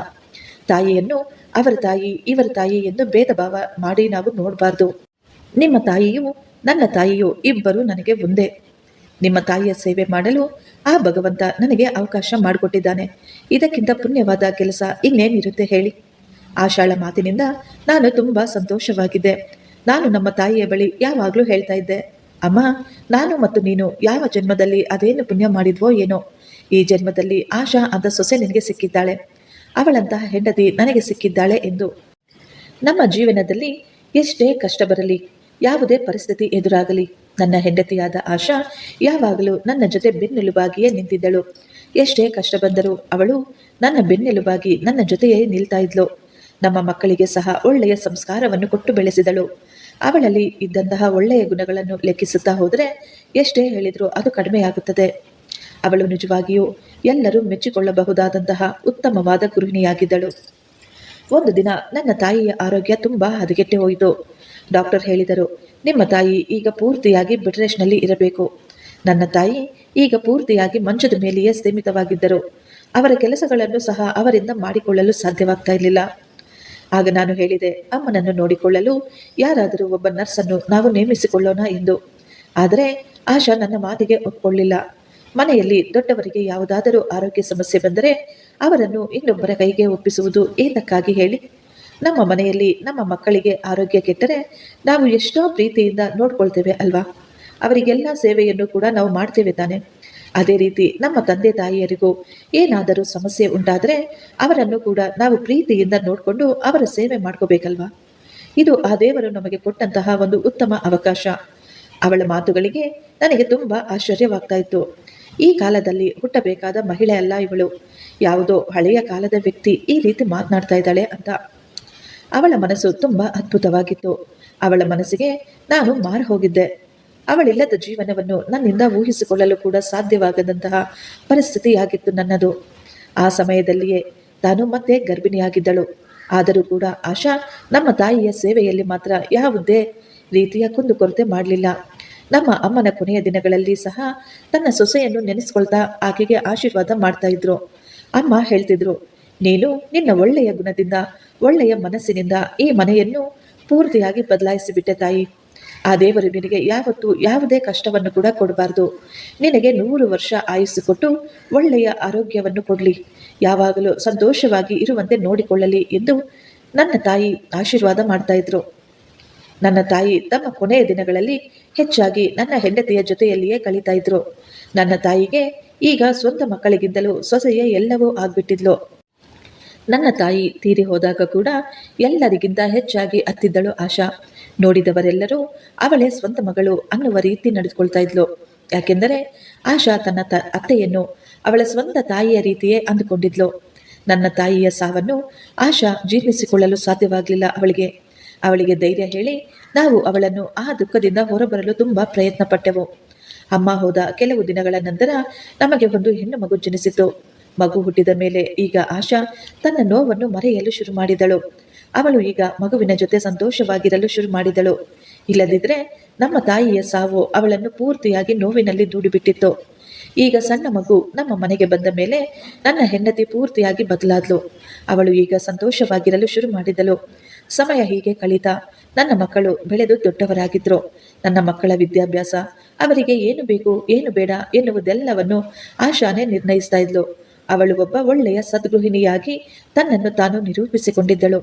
ತಾಯಿಯನ್ನು ಅವರ ತಾಯಿ, ಇವರ ತಾಯಿ ಎಂದು ಭೇದ ಭಾವ ಮಾಡಿ ನಾವು ನೋಡಬಾರ್ದು. ನಿಮ್ಮ ತಾಯಿಯು, ನನ್ನ ತಾಯಿಯು ಇಬ್ಬರು ನನಗೆ ಒಂದೇ. ನಿಮ್ಮ ತಾಯಿಯ ಸೇವೆ ಮಾಡಲು ಆ ಭಗವಂತ ನನಗೆ ಅವಕಾಶ ಮಾಡಿಕೊಟ್ಟಿದ್ದಾನೆ. ಇದಕ್ಕಿಂತ ಪುಣ್ಯವಾದ ಕೆಲಸ ಇನ್ನೇನಿರುತ್ತೆ ಹೇಳಿ. ಆಶಾಳ ಮಾತಿನಿಂದ ನಾನು ತುಂಬಾ ಸಂತೋಷವಾಗಿದ್ದೆ. ನಾನು ನಮ್ಮ ತಾಯಿಯ ಬಳಿ ಯಾವಾಗಲೂ ಹೇಳ್ತಾ ಇದ್ದೆ, ಅಮ್ಮ, ನಾನು ಮತ್ತು ನೀನು ಯಾವ ಜನ್ಮದಲ್ಲಿ ಅದೇನು ಪುಣ್ಯ ಮಾಡಿದ್ವೋ ಏನೋ. ಈ ಜನ್ಮದಲ್ಲಿ ಆಶಾ ಅಂತ ಸೊಸೆ ನಿನಗೆ ಸಿಕ್ಕಿದ್ದಾಳೆ. ಅವಳಂತಹ ಹೆಂಡತಿ ನನಗೆ ಸಿಕ್ಕಿದ್ದಾಳೆ ಎಂದು. ನಮ್ಮ ಜೀವನದಲ್ಲಿ ಎಷ್ಟೇ ಕಷ್ಟ ಬರಲಿ, ಯಾವುದೇ ಪರಿಸ್ಥಿತಿ ಎದುರಾಗಲಿ, ನನ್ನ ಹೆಂಡತಿಯಾದ ಆಶಾ ಯಾವಾಗಲೂ ನನ್ನ ಜೊತೆ ಬೆನ್ನೆಲುಬಾಗಿಯೇ ನಿಂತಿದ್ದಳು. ಎಷ್ಟೇ ಕಷ್ಟ ಬಂದರೂ ಅವಳು ನನ್ನ ಬೆನ್ನೆಲುಬಾಗಿ ನನ್ನ ಜೊತೆಯೇ ನಿಲ್ತಾ ಇದ್ಲು. ನಮ್ಮ ಮಕ್ಕಳಿಗೆ ಸಹ ಒಳ್ಳೆಯ ಸಂಸ್ಕಾರವನ್ನು ಕೊಟ್ಟು ಬೆಳೆಸಿದಳು. ಅವಳಲ್ಲಿ ಇದ್ದಂತಹ ಒಳ್ಳೆಯ ಗುಣಗಳನ್ನು ಲೆಕ್ಕಿಸುತ್ತಾ ಹೋದರೆ ಎಷ್ಟೇ ಹೇಳಿದರೂ ಅದು ಕಡಿಮೆಯಾಗುತ್ತದೆ. ಅವಳು ನಿಜವಾಗಿಯೂ ಎಲ್ಲರೂ ಮೆಚ್ಚಿಕೊಳ್ಳಬಹುದಾದಂತಹ ಉತ್ತಮವಾದ ಗೃಹಿಣಿಯಾಗಿದ್ದಳು. ಒಂದು ದಿನ ನನ್ನ ತಾಯಿಯ ಆರೋಗ್ಯ ತುಂಬಾ ಹದಗೆಟ್ಟೆ ಹೋಯಿತು. ಡಾಕ್ಟರ್ ಹೇಳಿದರು, ನಿಮ್ಮ ತಾಯಿ ಈಗ ಪೂರ್ತಿಯಾಗಿ ಬೆಡ್ ರೆಸ್ಟ್ನಲ್ಲಿ ಇರಬೇಕು. ನನ್ನ ತಾಯಿ ಈಗ ಪೂರ್ತಿಯಾಗಿ ಮಂಚದ ಮೇಲೆಯೇ ಸೀಮಿತವಾಗಿದ್ದರು. ಅವರ ಕೆಲಸಗಳನ್ನು ಸಹ ಅವರಿಂದ ಮಾಡಿಕೊಳ್ಳಲು ಸಾಧ್ಯವಾಗ್ತಾ ಇರಲಿಲ್ಲ. ಆಗ ನಾನು ಹೇಳಿದೆ, ಅಮ್ಮನನ್ನು ನೋಡಿಕೊಳ್ಳಲು ಯಾರಾದರೂ ಒಬ್ಬ ನರ್ಸನ್ನು ನಾವು ನೇಮಿಸಿಕೊಳ್ಳೋಣ ಎಂದು. ಆದರೆ ಆಶಾ ನನ್ನ ಮಾತಿಗೆ ಒಪ್ಪಿಕೊಳ್ಳಿಲ್ಲ ಮನೆಯಲ್ಲಿ ದೊಡ್ಡವರಿಗೆ ಯಾವುದಾದರೂ ಆರೋಗ್ಯ ಸಮಸ್ಯೆ ಬಂದರೆ ಅವರನ್ನು ಇನ್ನೊಬ್ಬರ ಕೈಗೆ ಒಪ್ಪಿಸುವುದು ಏತಕ್ಕಾಗಿ ಹೇಳಿ? ನಮ್ಮ ಮನೆಯಲ್ಲಿ ನಮ್ಮ ಮಕ್ಕಳಿಗೆ ಆರೋಗ್ಯ ಕೆಟ್ಟರೆ ನಾವು ಎಷ್ಟೋ ಪ್ರೀತಿಯಿಂದ ನೋಡ್ಕೊಳ್ತೇವೆ ಅಲ್ವಾ? ಅವರಿಗೆಲ್ಲ ಸೇವೆಯನ್ನು ಕೂಡ ನಾವು ಮಾಡ್ತೇವೆ ತಾನೆ. ಅದೇ ರೀತಿ ನಮ್ಮ ತಂದೆ ತಾಯಿಯರಿಗೂ ಏನಾದರೂ ಸಮಸ್ಯೆ ಉಂಟಾದರೆ ಅವರನ್ನು ಕೂಡ ನಾವು ಪ್ರೀತಿಯಿಂದ ನೋಡಿಕೊಂಡು ಅವರ ಸೇವೆ ಮಾಡ್ಕೋಬೇಕಲ್ವಾ? ಇದು ಆ ದೇವರು ನಮಗೆ ಕೊಟ್ಟಂತಹ ಒಂದು ಉತ್ತಮ ಅವಕಾಶ. ಅವಳ ಮಾತುಗಳಿಗೆ ನನಗೆ ತುಂಬ ಆಶ್ಚರ್ಯವಾಗ್ತಾ ಇತ್ತು. ಈ ಕಾಲದಲ್ಲಿ ಹುಟ್ಟಬೇಕಾದ ಮಹಿಳೆ ಅಲ್ಲ ಇವಳು. ಯಾವುದೋ ಹಳೆಯ ಕಾಲದ ವ್ಯಕ್ತಿ ಈ ರೀತಿ ಮಾತನಾಡ್ತಾ ಇದ್ದಾಳೆ ಅಂತ. ಅವಳ ಮನಸ್ಸು ತುಂಬ ಅದ್ಭುತವಾಗಿತ್ತು. ಅವಳ ಮನಸ್ಸಿಗೆ ನಾನು ಮಾರು ಹೋಗಿದ್ದೆ. ಅವಳಿಲ್ಲದ ಜೀವನವನ್ನು ನನ್ನಿಂದ ಊಹಿಸಿಕೊಳ್ಳಲು ಕೂಡ ಸಾಧ್ಯವಾಗದಂತಹ ಪರಿಸ್ಥಿತಿಯಾಗಿತ್ತು ನನ್ನದು. ಆ ಸಮಯದಲ್ಲಿಯೇ ತಾನು ಮತ್ತೆ ಗರ್ಭಿಣಿಯಾಗಿದ್ದಳು. ಆದರೂ ಕೂಡ ಆಶಾ ನಮ್ಮ ತಾಯಿಯ ಸೇವೆಯಲ್ಲಿ ಮಾತ್ರ ಯಾವುದೇ ರೀತಿಯ ಕುಂದುಕೊರತೆ ಮಾಡಲಿಲ್ಲ. ನಮ್ಮ ಅಮ್ಮನ ಕೊನೆಯ ದಿನಗಳಲ್ಲಿ ಸಹ ತನ್ನ ಸೊಸೆಯನ್ನು ನೆನೆಸ್ಕೊಳ್ತಾ ಆಕೆಗೆ ಆಶೀರ್ವಾದ ಮಾಡ್ತಾ ಇದ್ರು. ಅಮ್ಮ ಹೇಳ್ತಿದ್ರು, ನೀನು ನಿನ್ನ ಒಳ್ಳೆಯ ಗುಣದಿಂದ, ಒಳ್ಳೆಯ ಮನಸ್ಸಿನಿಂದ ಈ ಮನೆಯನ್ನು ಪೂರ್ತಿಯಾಗಿ ಬದಲಾಯಿಸಿಬಿಟ್ಟೆ ತಾಯಿ. ಆ ದೇವರು ನಿನಗೆ ಯಾವತ್ತೂ ಯಾವುದೇ ಕಷ್ಟವನ್ನು ಕೂಡ ಕೊಡಬಾರ್ದು. ನಿನಗೆ ನೂರು ವರ್ಷ ಆಯುಸ್ಸು ಕೊಟ್ಟು ಒಳ್ಳೆಯ ಆರೋಗ್ಯವನ್ನು ಕೊಡಲಿ. ಯಾವಾಗಲೂ ಸಂತೋಷವಾಗಿ ಇರುವಂತೆ ನೋಡಿಕೊಳ್ಳಲಿ ಎಂದು ನನ್ನ ತಾಯಿ ಆಶೀರ್ವಾದ ಮಾಡ್ತಾ ನನ್ನ ತಾಯಿ ತಮ್ಮ ಕೊನೆಯ ದಿನಗಳಲ್ಲಿ ಹೆಚ್ಚಾಗಿ ನನ್ನ ಹೆಂಡತಿಯ ಜೊತೆಯಲ್ಲಿಯೇ ಕಳೀತಾ ಇದ್ರು. ನನ್ನ ತಾಯಿಗೆ ಈಗ ಸ್ವಂತ ಮಕ್ಕಳಿಗಿಂತಲೂ ಸೊಸೆಯೇ ಎಲ್ಲವೂ ಆಗ್ಬಿಟ್ಟಿದ್ಲು. ನನ್ನ ತಾಯಿ ತೀರಿ ಹೋದಾಗ ಕೂಡ ಎಲ್ಲರಿಗಿಂತ ಹೆಚ್ಚಾಗಿ ಅತ್ತಿದ್ದಳು ಆಶಾ. ನೋಡಿದವರೆಲ್ಲರೂ ಅವಳೇ ಸ್ವಂತ ಮಗಳು ಅನ್ನುವ ರೀತಿ ನಡೆದುಕೊಳ್ತಾ ಇದ್ಲು. ಯಾಕೆಂದರೆ ಆಶಾ ತನ್ನ ತ ಅತ್ತೆಯನ್ನು ಅವಳ ಸ್ವಂತ ತಾಯಿಯ ರೀತಿಯೇ ಅಂದುಕೊಂಡಿದ್ಲು. ನನ್ನ ತಾಯಿಯ ಸಾವನ್ನು ಆಶಾ ಜೀರ್ಣಿಸಿಕೊಳ್ಳಲು ಸಾಧ್ಯವಾಗಲಿಲ್ಲ ಅವಳಿಗೆ. ಅವಳಿಗೆ ಧೈರ್ಯ ಹೇಳಿ, ನಾವು ಅವಳನ್ನು ಆ ದುಃಖದಿಂದ ಹೊರಬರಲು ತುಂಬ ಪ್ರಯತ್ನ ಪಟ್ಟೆವು ಅಮ್ಮ ಹೋದ ಕೆಲವು ದಿನಗಳ ನಂತರ ನಮಗೆ ಒಂದು ಹೆಣ್ಣು ಮಗು ಜನಿಸಿತು. ಮಗು ಹುಟ್ಟಿದ ಮೇಲೆ ಈಗ ಆಶಾ ತನ್ನ ನೋವನ್ನು ಮರೆಯಲು ಶುರು ಮಾಡಿದಳು. ಅವಳು ಈಗ ಮಗುವಿನ ಜೊತೆ ಸಂತೋಷವಾಗಿರಲು ಶುರು ಮಾಡಿದಳು. ಇಲ್ಲದಿದ್ದರೆ ನಮ್ಮ ತಾಯಿಯ ಸಾವು ಅವಳನ್ನು ಪೂರ್ತಿಯಾಗಿ ನೋವಿನಲ್ಲಿ ದೂಡಿಬಿಟ್ಟಿತ್ತು. ಈಗ ಸಣ್ಣ ಮಗು ನಮ್ಮ ಮನೆಗೆ ಬಂದ ಮೇಲೆ ನನ್ನ ಹೆಂಡತಿ ಪೂರ್ತಿಯಾಗಿ ಬದಲಾದ್ಲು. ಅವಳು ಈಗ ಸಂತೋಷವಾಗಿರಲು ಶುರು ಮಾಡಿದಳು. ಸಮಯ ಹೀಗೆ ಕಳೀತಾ ನನ್ನ ಮಕ್ಕಳು ಬೆಳೆದು ದೊಡ್ಡವರಾಗಿದ್ರು. ನನ್ನ ಮಕ್ಕಳ ವಿದ್ಯಾಭ್ಯಾಸ, ಅವರಿಗೆ ಏನು ಬೇಕು, ಏನು ಬೇಡ ಎನ್ನುವುದೆಲ್ಲವನ್ನು ಆಶಾನೆ ನಿರ್ಣಯಿಸ್ತಾ ಇದ್ಲು. ಅವಳು ಒಬ್ಬ ಒಳ್ಳೆಯ ಸದ್ಗೃಹಿಣಿಯಾಗಿ ತನ್ನನ್ನು ತಾನು ನಿರೂಪಿಸಿಕೊಂಡಿದ್ದಳು.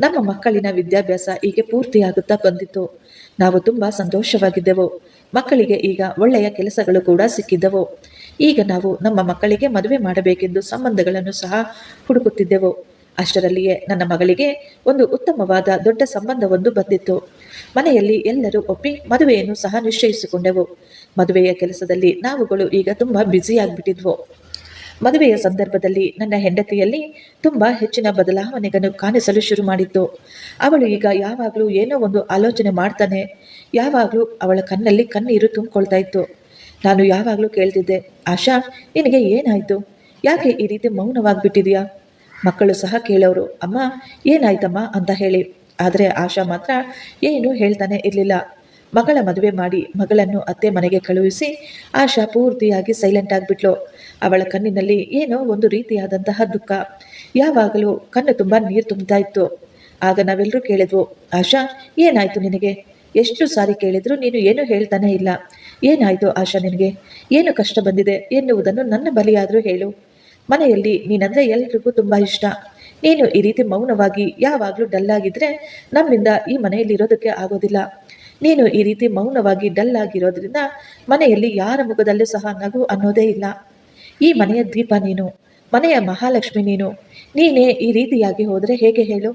ನಮ್ಮ ಮಕ್ಕಳಿನ ವಿದ್ಯಾಭ್ಯಾಸ ಹೀಗೆ ಪೂರ್ತಿಯಾಗುತ್ತಾ ಬಂದಿತ್ತು. ನಾವು ತುಂಬ ಸಂತೋಷವಾಗಿದ್ದೆವು. ಮಕ್ಕಳಿಗೆ ಈಗ ಒಳ್ಳೆಯ ಕೆಲಸಗಳು ಕೂಡ ಸಿಕ್ಕಿದ್ದವು. ಈಗ ನಾವು ನಮ್ಮ ಮಕ್ಕಳಿಗೆ ಮದುವೆ ಮಾಡಬೇಕೆಂದು ಸಂಬಂಧಗಳನ್ನು ಸಹ ಹುಡುಕುತ್ತಿದ್ದೆವು. ಅಷ್ಟರಲ್ಲಿಯೇ ನನ್ನ ಮಗಳಿಗೆ ಒಂದು ಉತ್ತಮವಾದ ದೊಡ್ಡ ಸಂಬಂಧವೊಂದು ಬಂದಿತ್ತು. ಮನೆಯಲ್ಲಿ ಎಲ್ಲರೂ ಒಪ್ಪಿ ಮದುವೆಯನ್ನು ಸಹ ನಿಶ್ಚಯಿಸಿಕೊಂಡೆವು. ಮದುವೆಯ ಕೆಲಸದಲ್ಲಿ ನಾವುಗಳು ಈಗ ತುಂಬ ಬ್ಯುಸಿಯಾಗಿಬಿಟ್ಟಿದ್ವು. ಮದುವೆಯ ಸಂದರ್ಭದಲ್ಲಿ ನನ್ನ ಹೆಂಡತಿಯಲ್ಲಿ ತುಂಬ ಹೆಚ್ಚಿನ ಬದಲಾವಣೆಗಳನ್ನು ಕಾಣಿಸಲು ಶುರು ಮಾಡಿತ್ತು. ಅವಳು ಈಗ ಯಾವಾಗಲೂ ಏನೋ ಒಂದು ಆಲೋಚನೆ ಮಾಡ್ತಾನೆ. ಯಾವಾಗಲೂ ಅವಳ ಕಣ್ಣಲ್ಲಿ ಕಣ್ಣೀರು ತುಂಬಿಕೊಳ್ತಾ ಇತ್ತು. ನಾನು ಯಾವಾಗಲೂ ಕೇಳ್ತಿದ್ದೆ, ಆಶಾ, ನಿನಗೆ ಏನಾಯಿತು? ಯಾಕೆ ಈ ರೀತಿ ಮೌನವಾಗಿಬಿಟ್ಟಿದೆಯಾ? ಮಕ್ಕಳು ಸಹ ಕೇಳೋರು, ಅಮ್ಮ, ಏನಾಯ್ತಮ್ಮ? ಅಂತ ಹೇಳಿ. ಆದರೆ ಆಶಾ ಮಾತ್ರ, ಏನು ಹೇಳ್ತಾನೆ ಇರಲಿಲ್ಲ. ಮಗಳ ಮದುವೆ ಮಾಡಿ ಮಗಳನ್ನು ಅತ್ತೆ ಮನೆಗೆ ಕಳುಹಿಸಿ ಆಶಾ ಪೂರ್ತಿಯಾಗಿ ಸೈಲೆಂಟ್ ಆಗಿಬಿಟ್ಲು. ಅವಳ ಕಣ್ಣಿನಲ್ಲಿ ಏನೋ ಒಂದು ರೀತಿಯಾದಂತಹ ದುಃಖ. ಯಾವಾಗಲೂ ಕಣ್ಣು ತುಂಬ ನೀರು ತುಂಬ್ತಾ ಇತ್ತು. ಆಗ ನಾವೆಲ್ಲರೂ ಕೇಳಿದ್ವು, ಆಶಾ, ಏನಾಯಿತು ನಿನಗೆ? ಎಷ್ಟು ಸಾರಿ ಕೇಳಿದ್ರು ನೀನು ಏನು ಹೇಳ್ತಾನೆ ಇಲ್ಲ. ಏನಾಯಿತು ಆಶಾ ನಿನಗೆ? ಏನು ಕಷ್ಟ ಬಂದಿದೆ ಎನ್ನುವುದನ್ನು ನನ್ನ ಬಲಿಯಾದರೂ ಹೇಳು. ಮನೆಯಲ್ಲಿ ನೀನಂದ್ರೆ ಎಲ್ರಿಗೂ ತುಂಬಾ ಇಷ್ಟ. ನೀನು ಈ ರೀತಿ ಮೌನವಾಗಿ ಯಾವಾಗಲೂ ಡಲ್ ಆಗಿದ್ರೆ ನಮ್ಮಿಂದ ಈ ಮನೆಯಲ್ಲಿ ಇರೋದಕ್ಕೆ ಆಗೋದಿಲ್ಲ. ನೀನು ಈ ರೀತಿ ಮೌನವಾಗಿ ಡಲ್ ಆಗಿರೋದ್ರಿಂದ ಮನೆಯಲ್ಲಿ ಯಾರ ಮುಖದಲ್ಲೂ ಸಹ ನಗು ಅನ್ನೋದೇ ಇಲ್ಲ. ಈ ಮನೆಯ ದೀಪ ನೀನು, ಮನೆಯ ಮಹಾಲಕ್ಷ್ಮಿ ನೀನು. ನೀನೇ ಈ ರೀತಿಯಾಗಿ ಹೋದರೆ ಹೇಗೆ ಹೇಳು?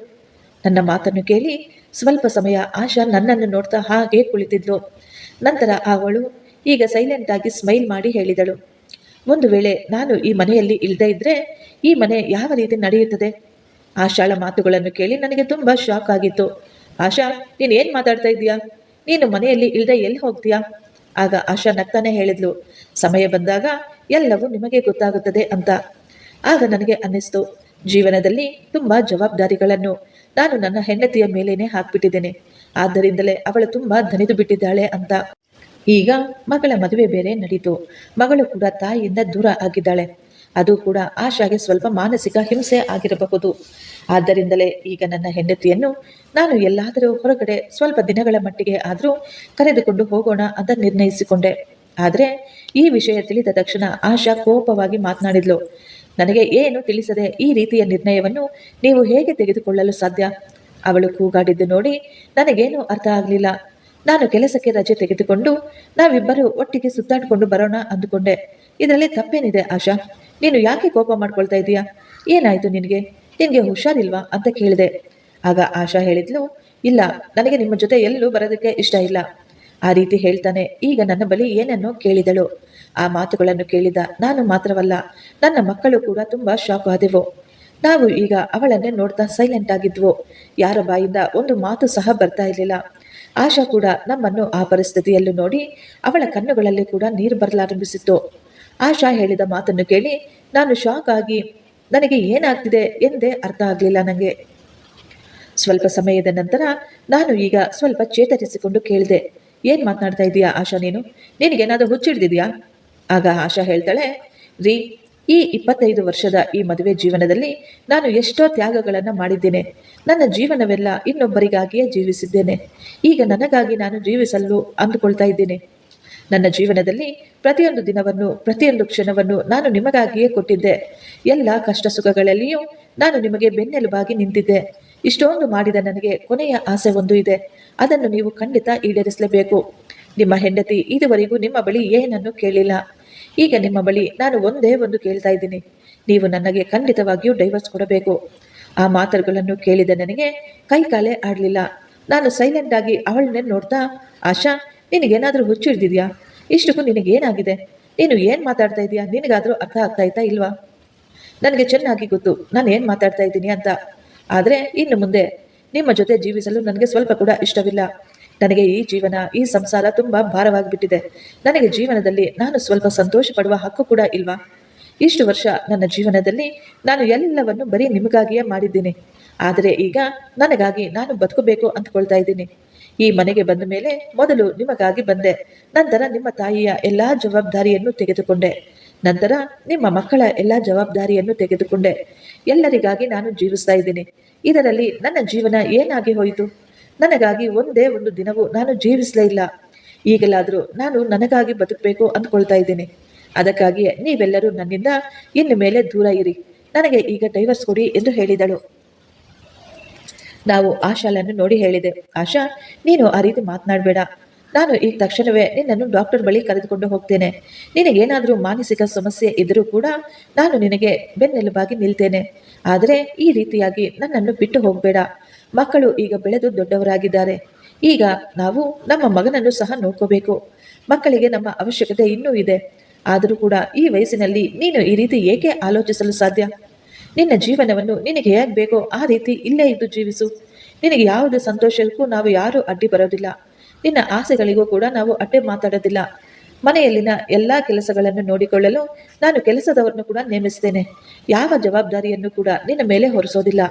ನನ್ನ ಮಾತನ್ನು ಕೇಳಿ ಸ್ವಲ್ಪ ಸಮಯ ಆಶಾ ನನ್ನನ್ನು ನೋಡ್ತಾ ಹಾಗೆ ಕುಳಿತಿದ್ಲು. ನಂತರ ಅವಳು ಈಗ ಸೈಲೆಂಟ್ ಆಗಿ ಸ್ಮೈಲ್ ಮಾಡಿ ಹೇಳಿದಳು. ಒಂದು ವೇಳೆ ನಾನು ಈ ಮನೆಯಲ್ಲಿ ಇಲ್ಲದೆ ಇದ್ರೆ ಈ ಮನೆ ಯಾವ ರೀತಿ ನಡೆಯುತ್ತದೆ? ಆಶಾಳ ಮಾತುಗಳನ್ನು ಕೇಳಿ ನನಗೆ ತುಂಬಾ ಶಾಕ್ ಆಗಿತ್ತು. ಆಶಾ, ನೀನು ಏನು ಮಾತಾಡ್ತಾ ಇದೀಯಾ ನೀನು ಮನೆಯಲ್ಲಿ ಇಲ್ಲದೆ ಎಲ್ಲಿ ಹೋಗ್ತೀಯಾ? ಆಗ ಆಶಾ ನಗ್ತಾನೆ ಹೇಳಿದ್ಲು. ಸಮಯ ಬಂದಾಗ ಎಲ್ಲವೂ ನಿಮಗೆ ಗೊತ್ತಾಗುತ್ತದೆ ಅಂತ. ಆಗ ನನಗೆ ಅನ್ನಿಸ್ತು. ಜೀವನದಲ್ಲಿ ತುಂಬಾ ಜವಾಬ್ದಾರಿಗಳನ್ನು ನಾನು ನನ್ನ ಹೆಂಡತಿಯ ಮೇಲೇನೆ ಹಾಕ್ಬಿಟ್ಟಿದ್ದೇನೆ. ಆದ್ದರಿಂದಲೇ ಅವಳು ತುಂಬಾ ದಣಿದು ಬಿಟ್ಟಿದ್ದಾಳೆ ಅಂತ. ಈಗ ಮಗಳ ಮದುವೆ ಬೇರೆ ನಡೀತು. ಮಗಳು ಕೂಡ ತಾಯಿಯಿಂದ ದೂರ ಆಗಿದ್ದಾಳೆ. ಅದು ಕೂಡ ಆಶಾಗೆ ಸ್ವಲ್ಪ ಮಾನಸಿಕ ಹಿಂಸೆ ಆಗಿರಬಹುದು. ಆದ್ದರಿಂದಲೇ ಈಗ ನನ್ನ ಹೆಂಡತಿಯನ್ನು ನಾನು ಎಲ್ಲಾದರೂ ಹೊರಗಡೆ ಸ್ವಲ್ಪ ದಿನಗಳ ಮಟ್ಟಿಗೆ ಆದರೂ ಕರೆದುಕೊಂಡು ಹೋಗೋಣ ಅಂತ ನಿರ್ಣಯಿಸಿಕೊಂಡೆ. ಆದರೆ ಈ ವಿಷಯ ತಿಳಿದ ತಕ್ಷಣ ಆಶಾ ಕೋಪವಾಗಿ ಮಾತನಾಡಿದ್ಲು. ನನಗೆ ಏನು ತಿಳಿಸದೆ ಈ ರೀತಿಯ ನಿರ್ಣಯವನ್ನು ನೀವು ಹೇಗೆ ತೆಗೆದುಕೊಳ್ಳಲು ಸಾಧ್ಯ? ಅವಳು ಕೂಗಾಡಿದ್ದು ನೋಡಿ ನನಗೇನು ಅರ್ಥ ಆಗಲಿಲ್ಲ. ನಾನು ಕೆಲಸಕ್ಕೆ ರಜೆ ತೆಗೆದುಕೊಂಡು ನಾವಿಬ್ಬರು ಒಟ್ಟಿಗೆ ಸುತ್ತಾಡಿಕೊಂಡು ಬರೋಣ ಅಂದುಕೊಂಡೆ. ಇದರಲ್ಲಿ ತಪ್ಪೇನಿದೆ, ಆಶಾ? ನೀನು ಯಾಕೆ ಕೋಪ ಮಾಡ್ಕೊಳ್ತಾ ಇದೀಯಾ? ಏನಾಯ್ತು ನಿನಗೆ? ನಿನಗೆ ಹುಷಾರಿಲ್ವಾ ಅಂತ ಕೇಳಿದೆ. ಆಗ ಆಶಾ ಹೇಳಿದ್ಲು, ಇಲ್ಲ, ನನಗೆ ನಿಮ್ಮ ಜೊತೆ ಎಲ್ಲೂ ಬರೋದಕ್ಕೆ ಇಷ್ಟ ಇಲ್ಲ. ಆ ರೀತಿ ಹೇಳ್ತಾನೆ, ಈಗ ನನ್ನ ಬಳಿ ಏನನ್ನೋ ಕೇಳಿದಳು. ಆ ಮಾತುಗಳನ್ನು ಕೇಳಿದ ನಾನು ಮಾತ್ರವಲ್ಲ, ನನ್ನ ಮಕ್ಕಳು ಕೂಡ ತುಂಬಾ ಶಾಕ್ ಆದೆವು. ನಾವು ಈಗ ಅವಳನ್ನೇ ನೋಡ್ತಾ ಸೈಲೆಂಟ್ ಆಗಿದ್ವು. ಯಾರ ಬಾಯಿಂದ ಒಂದು ಮಾತು ಸಹ ಬರ್ತಾ ಇರಲಿಲ್ಲ. ಆಶಾ ಕೂಡ ನಮ್ಮನ್ನು ಆ ಪರಿಸ್ಥಿತಿಯಲ್ಲೂ ನೋಡಿ ಅವಳ ಕಣ್ಣುಗಳಲ್ಲಿ ಕೂಡ ನೀರು ಬರಲಾರಂಭಿಸಿತ್ತು. ಆಶಾ ಹೇಳಿದ ಮಾತನ್ನು ಕೇಳಿ ನಾನು ಶಾಕ್ ಆಗಿ, ನನಗೆ ಏನಾಗ್ತಿದೆ ಎಂದೇ ಅರ್ಥ ಆಗಲಿಲ್ಲ ನನಗೆ ಸ್ವಲ್ಪ ಸಮಯದ ನಂತರ ನಾನು ಈಗ ಸ್ವಲ್ಪ ಚೇತರಿಸಿಕೊಂಡು ಕೇಳಿದೆ. ಏನು ಮಾತನಾಡ್ತಾ ಇದೀಯಾ ಆಶಾ ನೀನು? ನಿನಗೇನಾದರೂ ಹುಚ್ಚಿಡ್ದಿದ್ಯಾ? ಆಗ ಆಶಾ ಹೇಳ್ತಾಳೆ, ರೀ ಈ ಇಪ್ಪತ್ತೈದು ವರ್ಷದ ಈ ಮದುವೆ ಜೀವನದಲ್ಲಿ ನಾನು ಎಷ್ಟೋ ತ್ಯಾಗಗಳನ್ನು ಮಾಡಿದ್ದೇನೆ. ನನ್ನ ಜೀವನವೆಲ್ಲ ಇನ್ನೊಬ್ಬರಿಗಾಗಿಯೇ ಜೀವಿಸಿದ್ದೇನೆ. ಈಗ ನನಗಾಗಿ ನಾನು ಜೀವಿಸಲು ಅಂದುಕೊಳ್ತಾ ಇದ್ದೇನೆ. ನನ್ನ ಜೀವನದಲ್ಲಿ ಪ್ರತಿಯೊಂದು ದಿನವನ್ನು, ಪ್ರತಿಯೊಂದು ಕ್ಷಣವನ್ನು ನಾನು ನಿಮಗಾಗಿಯೇ ಕೊಟ್ಟಿದ್ದೆ. ಎಲ್ಲ ಕಷ್ಟ ಸುಖಗಳಲ್ಲಿಯೂ ನಾನು ನಿಮಗೆ ಬೆನ್ನೆಲುಬಾಗಿ ನಿಂತಿದ್ದೆ. ಇಷ್ಟೊಂದು ಮಾಡಿದ ನನಗೆ ಕೊನೆಯ ಆಸೆ ಒಂದು ಇದೆ. ಅದನ್ನು ನೀವು ಖಂಡಿತ ಈಡೇರಿಸಲೇಬೇಕು. ನಿಮ್ಮ ಹೆಂಡತಿ ಇದುವರೆಗೂ ನಿಮ್ಮ ಬಳಿ ಏನನ್ನು ಕೇಳಿಲ್ಲ. ಈಗ ನಿಮ್ಮ ಬಳಿ ನಾನು ಒಂದೇ ಒಂದು ಕೇಳ್ತಾ ಇದ್ದೀನಿ. ನೀವು ನನಗೆ ಖಂಡಿತವಾಗಿಯೂ ಡೈವರ್ಸ್ ಕೊಡಬೇಕು. ಆ ಮಾತುಗಳನ್ನು ಕೇಳಿದ ನನಗೆ ಕೈ ಕಾಲೇ ಆಡಲಿಲ್ಲ. ನಾನು ಸೈಲೆಂಟ್ ಆಗಿ ಅವಳನ್ನೇ ನೋಡ್ತಾ, ಆಶಾ, ನಿನಗೇನಾದರೂ ಹುಚ್ಚು ಹಿಡ್ದಿದ್ಯಾ ಇಷ್ಟಕ್ಕೂ ನಿನಗೇನಾಗಿದೆ? ನೀನು ಏನು ಮಾತಾಡ್ತಾ ಇದೀಯಾ ನಿನಗಾದರೂ ಅರ್ಥ ಆಗ್ತಾ ಇತ್ತಾ ಇಲ್ವಾ? ನನಗೆ ಚೆನ್ನಾಗಿ ಗೊತ್ತು, ನಾನು ಏನು ಮಾತಾಡ್ತಾ ಇದ್ದೀನಿ ಅಂತ. ಆದರೆ ಇನ್ನು ಮುಂದೆ ನಿಮ್ಮ ಜೊತೆ ಜೀವಿಸಲು ನನಗೆ ಸ್ವಲ್ಪ ಕೂಡ ಇಷ್ಟವಿಲ್ಲ. ನನಗೆ ಈ ಜೀವನ, ಈ ಸಂಸಾರ ತುಂಬಾ ಭಾರವಾಗಿಬಿಟ್ಟಿದೆ. ನನಗೆ ಜೀವನದಲ್ಲಿ ನಾನು ಸ್ವಲ್ಪ ಸಂತೋಷ ಪಡುವ ಹಕ್ಕು ಕೂಡ ಇಲ್ವಾ? ಇಷ್ಟು ವರ್ಷ ನನ್ನ ಜೀವನದಲ್ಲಿ ನಾನು ಎಲ್ಲವನ್ನು ಬರೀ ನಿಮಗಾಗಿಯೇ ಮಾಡಿದ್ದೀನಿ. ಆದರೆ ಈಗ ನನಗಾಗಿ ನಾನು ಬದುಕಬೇಕು ಅಂದ್ಕೊಳ್ತಾ ಇದ್ದೀನಿ. ಈ ಮನೆಗೆ ಬಂದ ಮೇಲೆ ಮೊದಲು ನಿಮಗಾಗಿ ಬಂದೆ. ನಂತರ ನಿಮ್ಮ ತಾಯಿಯ ಎಲ್ಲಾ ಜವಾಬ್ದಾರಿಯನ್ನು ತೆಗೆದುಕೊಂಡೆ. ನಂತರ ನಿಮ್ಮ ಮಕ್ಕಳ ಎಲ್ಲಾ ಜವಾಬ್ದಾರಿಯನ್ನು ತೆಗೆದುಕೊಂಡೆ. ಎಲ್ಲರಿಗಾಗಿ ನಾನು ಜೀವಿಸ್ತಾ ಇದ್ದೀನಿ. ಇದರಲ್ಲಿ ನನ್ನ ಜೀವನ ಏನಾಗಿ ಹೋಯಿತು? ನನಗಾಗಿ ಒಂದೇ ಒಂದು ದಿನವೂ ನಾನು ಜೀವಿಸಲೇ ಇಲ್ಲ. ಈಗಲಾದರೂ ನಾನು ನನಗಾಗಿ ಬದುಕಬೇಕು ಅಂದ್ಕೊಳ್ತಾ ಇದ್ದೀನಿ. ಅದಕ್ಕಾಗಿಯೇ ನೀವೆಲ್ಲರೂ ನನ್ನಿಂದ ಇನ್ನು ಮೇಲೆ ದೂರ ಇರಿ. ನನಗೆ ಈಗ ಡೈವರ್ಸ್ ಕೊಡಿ ಎಂದು ಹೇಳಿದಳು. ನಾವು ಆಶಾಲನ್ನು ನೋಡಿ ಹೇಳಿದೆ. ಆಶಾ, ನೀನು ಆ ರೀತಿ ಮಾತನಾಡಬೇಡ. ನಾನು ಈಗ ತಕ್ಷಣವೇ ನಿನ್ನನ್ನು ಡಾಕ್ಟರ್ ಬಳಿ ಕರೆದುಕೊಂಡು ಹೋಗ್ತೇನೆ. ನಿನಗೇನಾದರೂ ಮಾನಸಿಕ ಸಮಸ್ಯೆ ಇದ್ದರೂ ಕೂಡ ನಾನು ನಿನಗೆ ಬೆನ್ನೆಲುಬಾಗಿ ನಿಲ್ತೇನೆ. ಆದರೆ ಈ ರೀತಿಯಾಗಿ ನನ್ನನ್ನು ಬಿಟ್ಟು ಹೋಗಬೇಡ. ಮಕ್ಕಳು ಈಗ ಬೆಳೆದು ದೊಡ್ಡವರಾಗಿದ್ದಾರೆ. ಈಗ ನಾವು ನಮ್ಮ ಮಗನನ್ನು ಸಹ ನೋಡ್ಕೋಬೇಕು. ಮಕ್ಕಳಿಗೆ ನಮ್ಮ ಅವಶ್ಯಕತೆ ಇನ್ನೂ ಇದೆ. ಆದರೂ ಕೂಡ ಈ ವಯಸ್ಸಿನಲ್ಲಿ ನೀನು ಈ ರೀತಿ ಏಕೆ ಆಲೋಚಿಸಲು ಸಾಧ್ಯ? ನಿನ್ನ ಜೀವನವನ್ನು ನಿನಗೆ ಹೇಗೆ ಬೇಕೋ ಆ ರೀತಿ ಇಲ್ಲೇ ಇದ್ದು ಜೀವಿಸು. ನಿನಗೆ ಯಾವುದು ಸಂತೋಷಕ್ಕೂ ನಾವು ಯಾರೂ ಅಡ್ಡಿ ಬರೋದಿಲ್ಲ. ನಿನ್ನ ಆಸೆಗಳಿಗೂ ಕೂಡ ನಾವು ಅಡ್ಡಿ ಮಾತಾಡೋದಿಲ್ಲ. ಮನೆಯಲ್ಲಿನ ಎಲ್ಲ ಕೆಲಸಗಳನ್ನು ನೋಡಿಕೊಳ್ಳಲು ನಾನು ಕೆಲಸದವರನ್ನು ಕೂಡ ನೇಮಿಸ್ತೇನೆ. ಯಾವ ಜವಾಬ್ದಾರಿಯನ್ನು ಕೂಡ ನಿನ್ನ ಮೇಲೆ ಹೊರಿಸೋದಿಲ್ಲ.